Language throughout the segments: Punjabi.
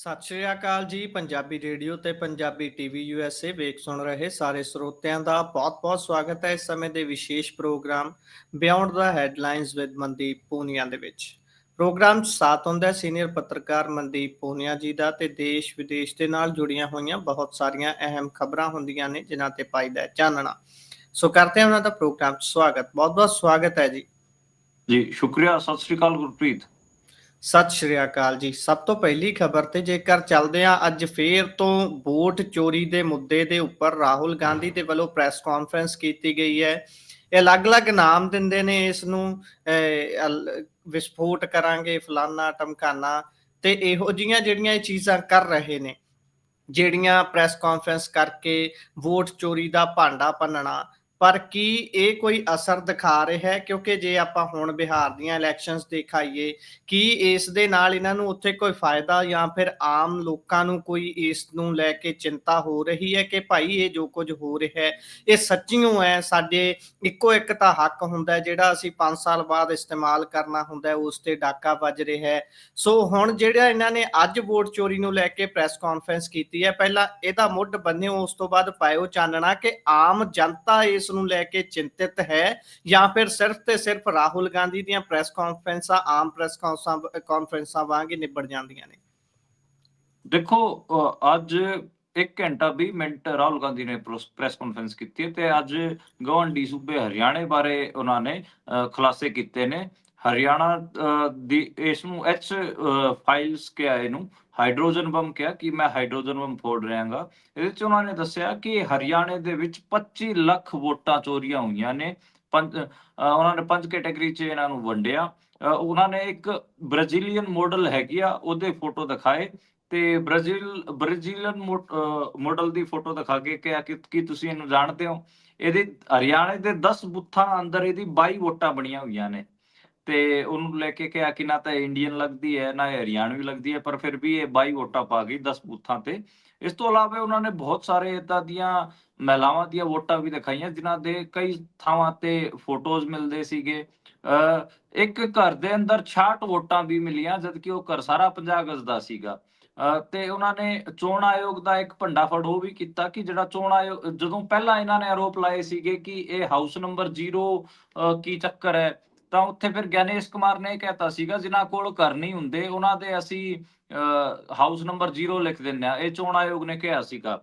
ਸਤਿ ਸ਼੍ਰੀ ਅਕਾਲ ਜੀ, ਪੰਜਾਬੀ ਰੇਡੀਓ ਤੇ ਪੰਜਾਬੀ ਟੀਵੀ ਯੂਐਸਏ ਵੇਖ ਸੁਣ ਰਹੇ ਸਾਰੇ ਸਰੋਤਿਆਂ ਦਾ ਬਹੁਤ-ਬਹੁਤ ਸਵਾਗਤ ਹੈ ਇਸ ਸਮੇਂ ਦੇ ਵਿਸ਼ੇਸ਼ program beyond the headlines with Mandeep Punia ਦੇ ਵਿੱਚ। ਪ੍ਰੋਗਰਾਮ ਸਾਥ ਹੁੰਦਾ ਸੀਨੀਅਰ ਪੱਤਰਕਾਰ ਮਨਦੀਪ ਪੂਨੀਆ ਜੀ ਦਾ ਤੇ ਦੇਸ਼ ਵਿਦੇਸ਼ ਦੇ ਨਾਲ ਜੁੜੀਆਂ ਹੋਈਆਂ ਬਹੁਤ ਸਾਰੀਆਂ ਅਹਿਮ ਖਬਰਾਂ ਹੁੰਦੀਆਂ ਨੇ ਜਿਨ੍ਹਾਂ ਤੇ ਪਾਈਦਾ ਹੈ ਚਾਨਣਾ। ਸੋ ਕਰਦੇ ਹਾਂ ਉਹਨਾਂ ਦਾ ਪ੍ਰੋਗਰਾਮ ਸਵਾਗਤ। ਬਹੁਤ-ਬਹੁਤ ਸਵਾਗਤ ਹੈ ਜੀ। ਜੀ, ਸ਼ੁਕਰੀਆ। ਸਤਿ ਸ੍ਰੀ ਅਕਾਲ ਗੁਰਪ੍ਰੀਤ। ਸਤਿ ਸ਼੍ਰੀ ਅਕਾਲ ਜੀ। ਸਭ ਤੋਂ ਪਹਿਲੀ ਖਬਰ ਤੇ ਜੇਕਰ ਚੱਲਦੇ ਆ ਅੱਜ ਫੇਰ ਤੋਂ ਵੋਟ ਚੋਰੀ ਦੇ ਮੁੱਦੇ ਦੇ ਉੱਪਰ ਰਾਹੁਲ ਗਾਂਧੀ ਦੇ ਵੱਲੋਂ ਪ੍ਰੈਸ ਕਾਨਫਰੰਸ ਕੀਤੀ ਗਈ ਹੈ। ਇਹ ਅਲੱਗ-ਅਲੱਗ ਨਾਮ ਦਿੰਦੇ ਨੇ ਇਸ ਨੂੰ ਅਹ, ਵਿਸਫੋਟ ਕਰਾਂਗੇ ਫਲਾਨਾ ਟਮਕਾਨਾ। ਤੇ ਇਹੋ ਜੀਆਂ ਜਿਹੜੀਆਂ ਇਹ ਚੀਜ਼ਾਂ ਕਰ ਰਹੇ ਨੇ ਜਿਹੜੀਆਂ ਪ੍ਰੈਸ ਕਾਨਫਰੰਸ ਕਰਕੇ ਵੋਟ ਚੋਰੀ ਦਾ ਭਾਂਡਾ ਭੰਨਣਾ ਪਰ ਕੀ ਇਹ ਕੋਈ ਅਸਰ ਦਿਖਾ ਰਿਹਾ ਹੈ? ਕਿਉਂਕਿ ਜੇ ਆਪਾਂ ਹੁਣ ਬਿਹਾਰ ਦੀਆਂ ਇਲੈਕਸ਼ਨਸ ਦੇਖਾਈਏ, ਕੀ ਇਸ ਦੇ ਨਾਲ ਇਹਨਾਂ ਨੂੰ ਉੱਥੇ ਕੋਈ ਫਾਇਦਾ ਜਾਂ ਫਿਰ ਆਮ ਲੋਕਾਂ ਨੂੰ ਕੋਈ ਇਸ ਨੂੰ ਲੈ ਕੇ ਚਿੰਤਾ ਹੋ ਰਹੀ ਹੈ ਕਿ ਭਾਈ ਇਹ ਜੋ ਕੁਝ ਹੋ ਰਿਹਾ ਹੈ, ਇਹ ਸੱਚੀਓ ਹੈ? ਸਾਡੇ ਇੱਕੋ ਇੱਕ ਤਾਂ ਹੱਕ ਹੁੰਦਾ ਹੈ, ਜਿਹੜਾ ਅਸੀਂ 5 ਸਾਲ ਬਾਅਦ ਇਸਤੇਮਾਲ ਕਰਨਾ ਹੁੰਦਾ ਉਸ ਤੇ ਡਾਕਾ ਵੱਜ ਰਿਹਾ ਹੈ। ਸੋ ਹੁਣ ਜਿਹੜਾ ਇਹਨਾਂ ਨੇ ਅੱਜ ਵੋਟ ਚੋਰੀ ਨੂੰ ਲੈ ਕੇ ਪ੍ਰੈਸ ਕਾਨਫਰੰਸ ਕੀਤੀ ਹੈ, ਪਹਿਲਾਂ ਇਹਦਾ ਮੁੱਢ ਬੰਨਿਓ, ਉਸ ਤੋਂ ਬਾਅਦ ਪਾਇਓ ਚਾਨਣਾ ਕਿ ਆਮ ਜਨਤਾ ਇਸ ਨੂੰ ਲੈ ਕੇ ਚਿੰਤਿਤ ਹੈ ਜਾਂ ਫਿਰ ਸਿਰਫ ਤੇ ਸਿਰਫ ਰਾਹੁਲ ਗਾਂਧੀ ਦੀਆਂ ਪ੍ਰੈਸ ਕਾਨਫਰੰਸਾਂ ਆਮ ਪ੍ਰੈਸ ਕਾਨਫਰੰਸਾਂ ਵਾਂਗ ਹੀ ਨਿਬੜ ਜਾਂਦੀਆਂ ਨੇ। ਦੇਖੋ ਅੱਜ 1 ਘੰਟਾ 20 ਮਿੰਟ ਰਾਹੁਲ ਗਾਂਧੀ ਨੇ ਪ੍ਰੈਸ ਕਾਨਫਰੰਸ ਕੀਤੀ ਤੇ ਅੱਜ ਗਵਾਂਢੀ ਸੂਬੇ ਹਰਿਆਣੇ ਬਾਰੇ ਉਹਨਾਂ ਨੇ ਖੁਲਾਸੇ ਕੀਤੇ ਨੇ। ਹਰਿਆਣਾ ਦੀ ਇਸ ਨੂੰ ਐਚ ਫਾਈਲਸ ਕਿਹਾ ਇਹਨੂੰ ਹਾਈਡਰੋਜਨ ਬੰਮ ਕਿਹਾ, ਕਿ ਮੈਂ ਹਾਈਡਰੋਜਨ ਬੰਮ ਫੋੜ ਰਿਹਾਗਾ ਇਹਦੇ ਚ ਉਹਨਾਂ ਨੇ ਦੱਸਿਆ ਕਿ ਹਰਿਆਣੇ ਦੇ ਵਿੱਚ 25 ਲੱਖ ਵੋਟਾਂ ਚੋਰੀਆਂ ਹੋਈਆਂ ਨੇ। ਪੰਜ ਉਹਨਾਂ ਨੇ ਪੰਜ ਕੈਟਾਗਰੀ ਚ ਇਹਨਾਂ ਨੂੰ ਵੰਡਿਆ। ਉਹਨਾਂ ਨੇ ਇੱਕ ਬ੍ਰਾਜ਼ੀਲੀਅਨ ਮਾਡਲ ਹੈਗੀ ਆ, ਉਹਦੇ ਫੋਟੋ ਦਿਖਾਏ। ਤੇ ਬ੍ਰਾਜ਼ੀਲ ਬ੍ਰਾਜ਼ੀਲੀਅਨ ਮਾਡਲ ਦੀ ਫੋਟੋ ਦਿਖਾ ਕੇ ਕਿਹਾ ਕਿ, ਕੀ ਤੁਸੀਂ ਇਹਨੂੰ ਜਾਣਦੇ ਹੋ। ਇਹਦੇ, ਹਰਿਆਣੇ ਦੇ 10 ਬੁੱਥਾਂ ਅੰਦਰ ਇਹਦੀ 22 ਵੋਟਾਂ ਬਣੀਆਂ ਹੋਈਆਂ ਨੇ। ਤੇ ਉਹਨੂੰ ਲੈ ਕੇ ਕਿਹਾ ਕਿ ਨਾ ਤਾਂ ਇੰਡੀਅਨ ਲੱਗਦੀ ਹੈ, ਨਾ ਹਰਿਆਣਵੀ ਲੱਗਦੀ ਹੈ, ਪਰ ਫਿਰ ਵੀ ਇਹ 22 ਵੋਟਾਂ ਪਾ ਗਈ 10 ਬੂਥਾਂ ਤੇ। ਇਸ ਤੋਂ ਇਲਾਵਾ ਉਹਨਾਂ ਨੇ ਬਹੁਤ ਸਾਰੇ ਇਦਾਂ ਦੀਆਂ ਮਹਿਲਾਵਾਂ ਦੀਆਂ ਵੋਟਾਂ ਵੀ ਦਿਖਾਈਆਂ, ਜਿਨ੍ਹਾਂ ਦੇ ਕਈ ਥਾਵਾਂ ਤੇ ਫੋਟੋਜ਼ ਮਿਲਦੇ ਸੀਗੇ। ਇੱਕ ਘਰ ਦੇ ਅੰਦਰ 66 ਵੋਟਾਂ ਵੀ ਮਿਲੀਆਂ, ਜਦਕਿ ਉਹ ਘਰ ਸਾਰਾ 50 ਗਜ਼ ਦਾ ਸੀਗਾ। ਤੇ ਉਹਨਾਂ ਨੇ ਚੋਣ ਆਯੋਗ ਦਾ ਇੱਕ ਭੰਡਾਫੜ ਉਹ ਵੀ ਕੀਤਾ ਕਿ ਜਿਹੜਾ ਚੋਣ ਆਯੋਗ, ਜਦੋਂ ਪਹਿਲਾਂ ਇਹਨਾਂ ਨੇ ਆਰੋਪ ਲਾਏ ਸੀਗੇ ਕਿ ਇਹ ਹਾਊਸ ਨੰਬਰ 0 ਕੀ ਚੱਕਰ ਹੈ ਤਾਂ ਉੱਥੇ ਫਿਰ ਗਿਆਨੇਸ਼ ਕੁਮਾਰ ਨੇ ਇਹ ਕਹਿਤਾ ਸੀਗਾ, ਜਿਨ੍ਹਾਂ ਕੋਲ ਘਰ ਨਹੀਂ ਹੁੰਦੇ, ਉਹਨਾਂ ਦੇ ਅਸੀਂ ਹਾਊਸ ਨੰਬਰ 0 ਲਿਖ ਦਿੰਨੇ ਆ ਇਹ ਚੋਣ ਆਯੋਗ ਨੇ ਕਿਹਾ ਸੀਗਾ।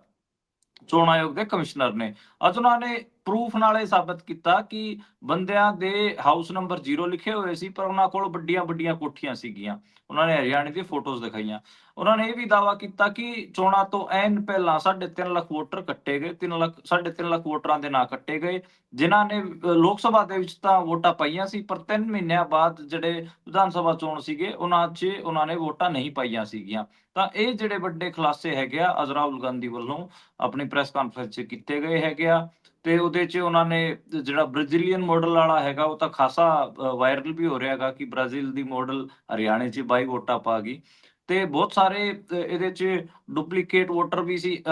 ਚੋਣ ਆਯੋਗ ਦੇ ਕਮਿਸ਼ਨਰ ਨੇ। ਅੱਜ ਉਹਨਾਂ ਨੇ ਪ੍ਰੂਫ ਨਾਲ ਇਹ ਸਾਬਤ ਕੀਤਾ ਕਿ ਬੰਦਿਆਂ ਦੇ ਹਾਊਸ ਨੰਬਰ 0 ਲਿਖੇ ਹੋਏ ਸੀ, ਪਰ ਉਹਨਾਂ ਕੋਲ ਵੱਡੀਆਂ ਵੱਡੀਆਂ ਕੋਠੀਆਂ ਸੀਗੀਆਂ। ਉਹਨਾਂ ਨੇ ਹਰਿਆਣੇ ਦੀ ਫੋਟੋਜ਼ ਦਿਖਾਈਆਂ। ਉਹਨਾਂ ਨੇ ਇਹ ਵੀ ਦਾਵਾ ਕੀਤਾ ਕਿ ਚੋਣਾਂ ਤੋਂ ਐਨ ਪਹਿਲਾਂ 3.5 ਲੱਖ ਵੋਟਰ ਕੱਟੇ ਗਏ 3 ਲੱਖ 3.5 ਲੱਖ ਵੋਟਰਾਂ ਦੇ ਨਾਂ ਕੱਟੇ ਗਏ। ਜਿਨ੍ਹਾਂ ਨੇ ਲੋਕ ਸਭਾ ਦੇ ਵਿੱਚ ਤਾਂ ਵੋਟਾਂ ਪਾਈਆਂ ਸੀ, ਪਰ 3 ਮਹੀਨਿਆਂ ਬਾਅਦ ਜਿਹੜੇ ਵਿਧਾਨ ਸਭਾ ਚੋਣ ਸੀਗੇ, ਉਹਨਾਂ 'ਚ ਉਹਨਾਂ ਨੇ ਵੋਟਾਂ ਨਹੀਂ ਪਾਈਆਂ ਸੀਗੀਆਂ। ਤਾਂ ਇਹ ਜਿਹੜੇ ਵੱਡੇ ਖੁਲਾਸੇ ਹੈਗੇ ਆ ਅੱਜ ਰਾਹੁਲ ਗਾਂਧੀ ਵੱਲੋਂ ਆਪਣੀ ਪ੍ਰੈਸ ਕਾਨਫਰੰਸ 'ਚ ਕੀਤੇ ਗਏ ਹੈਗੇ ਆ ਤੇ ਉਹਦੇ 'ਚ ਉਹਨਾਂ ਨੇ ਜਿਹੜਾ ਬ੍ਰਾਜ਼ੀਲੀਅਨ ਮਾਡਲ ਵਾਲਾ ਹੈਗਾ ਉਹ ਤਾਂ ਖਾਸਾ ਵਾਇਰਲ ਵੀ ਹੋ ਰਿਹਾ ਹੈਗਾ ਕਿ ਬ੍ਰਾਜ਼ੀਲ ਦੀ ਮਾਡਲ ਹਰਿਆਣੇ 'ਚ ਬਾਈ ਵੋਟਾਂ ਪਾ ਗਈ। ਤੇ ਬਹੁਤ ਸਾਰੇ ਇਹਦੇ 'ਚ ਡੁਪਲੀਕੇਟ ਵੋਟਰ ਵੀ ਸੀ।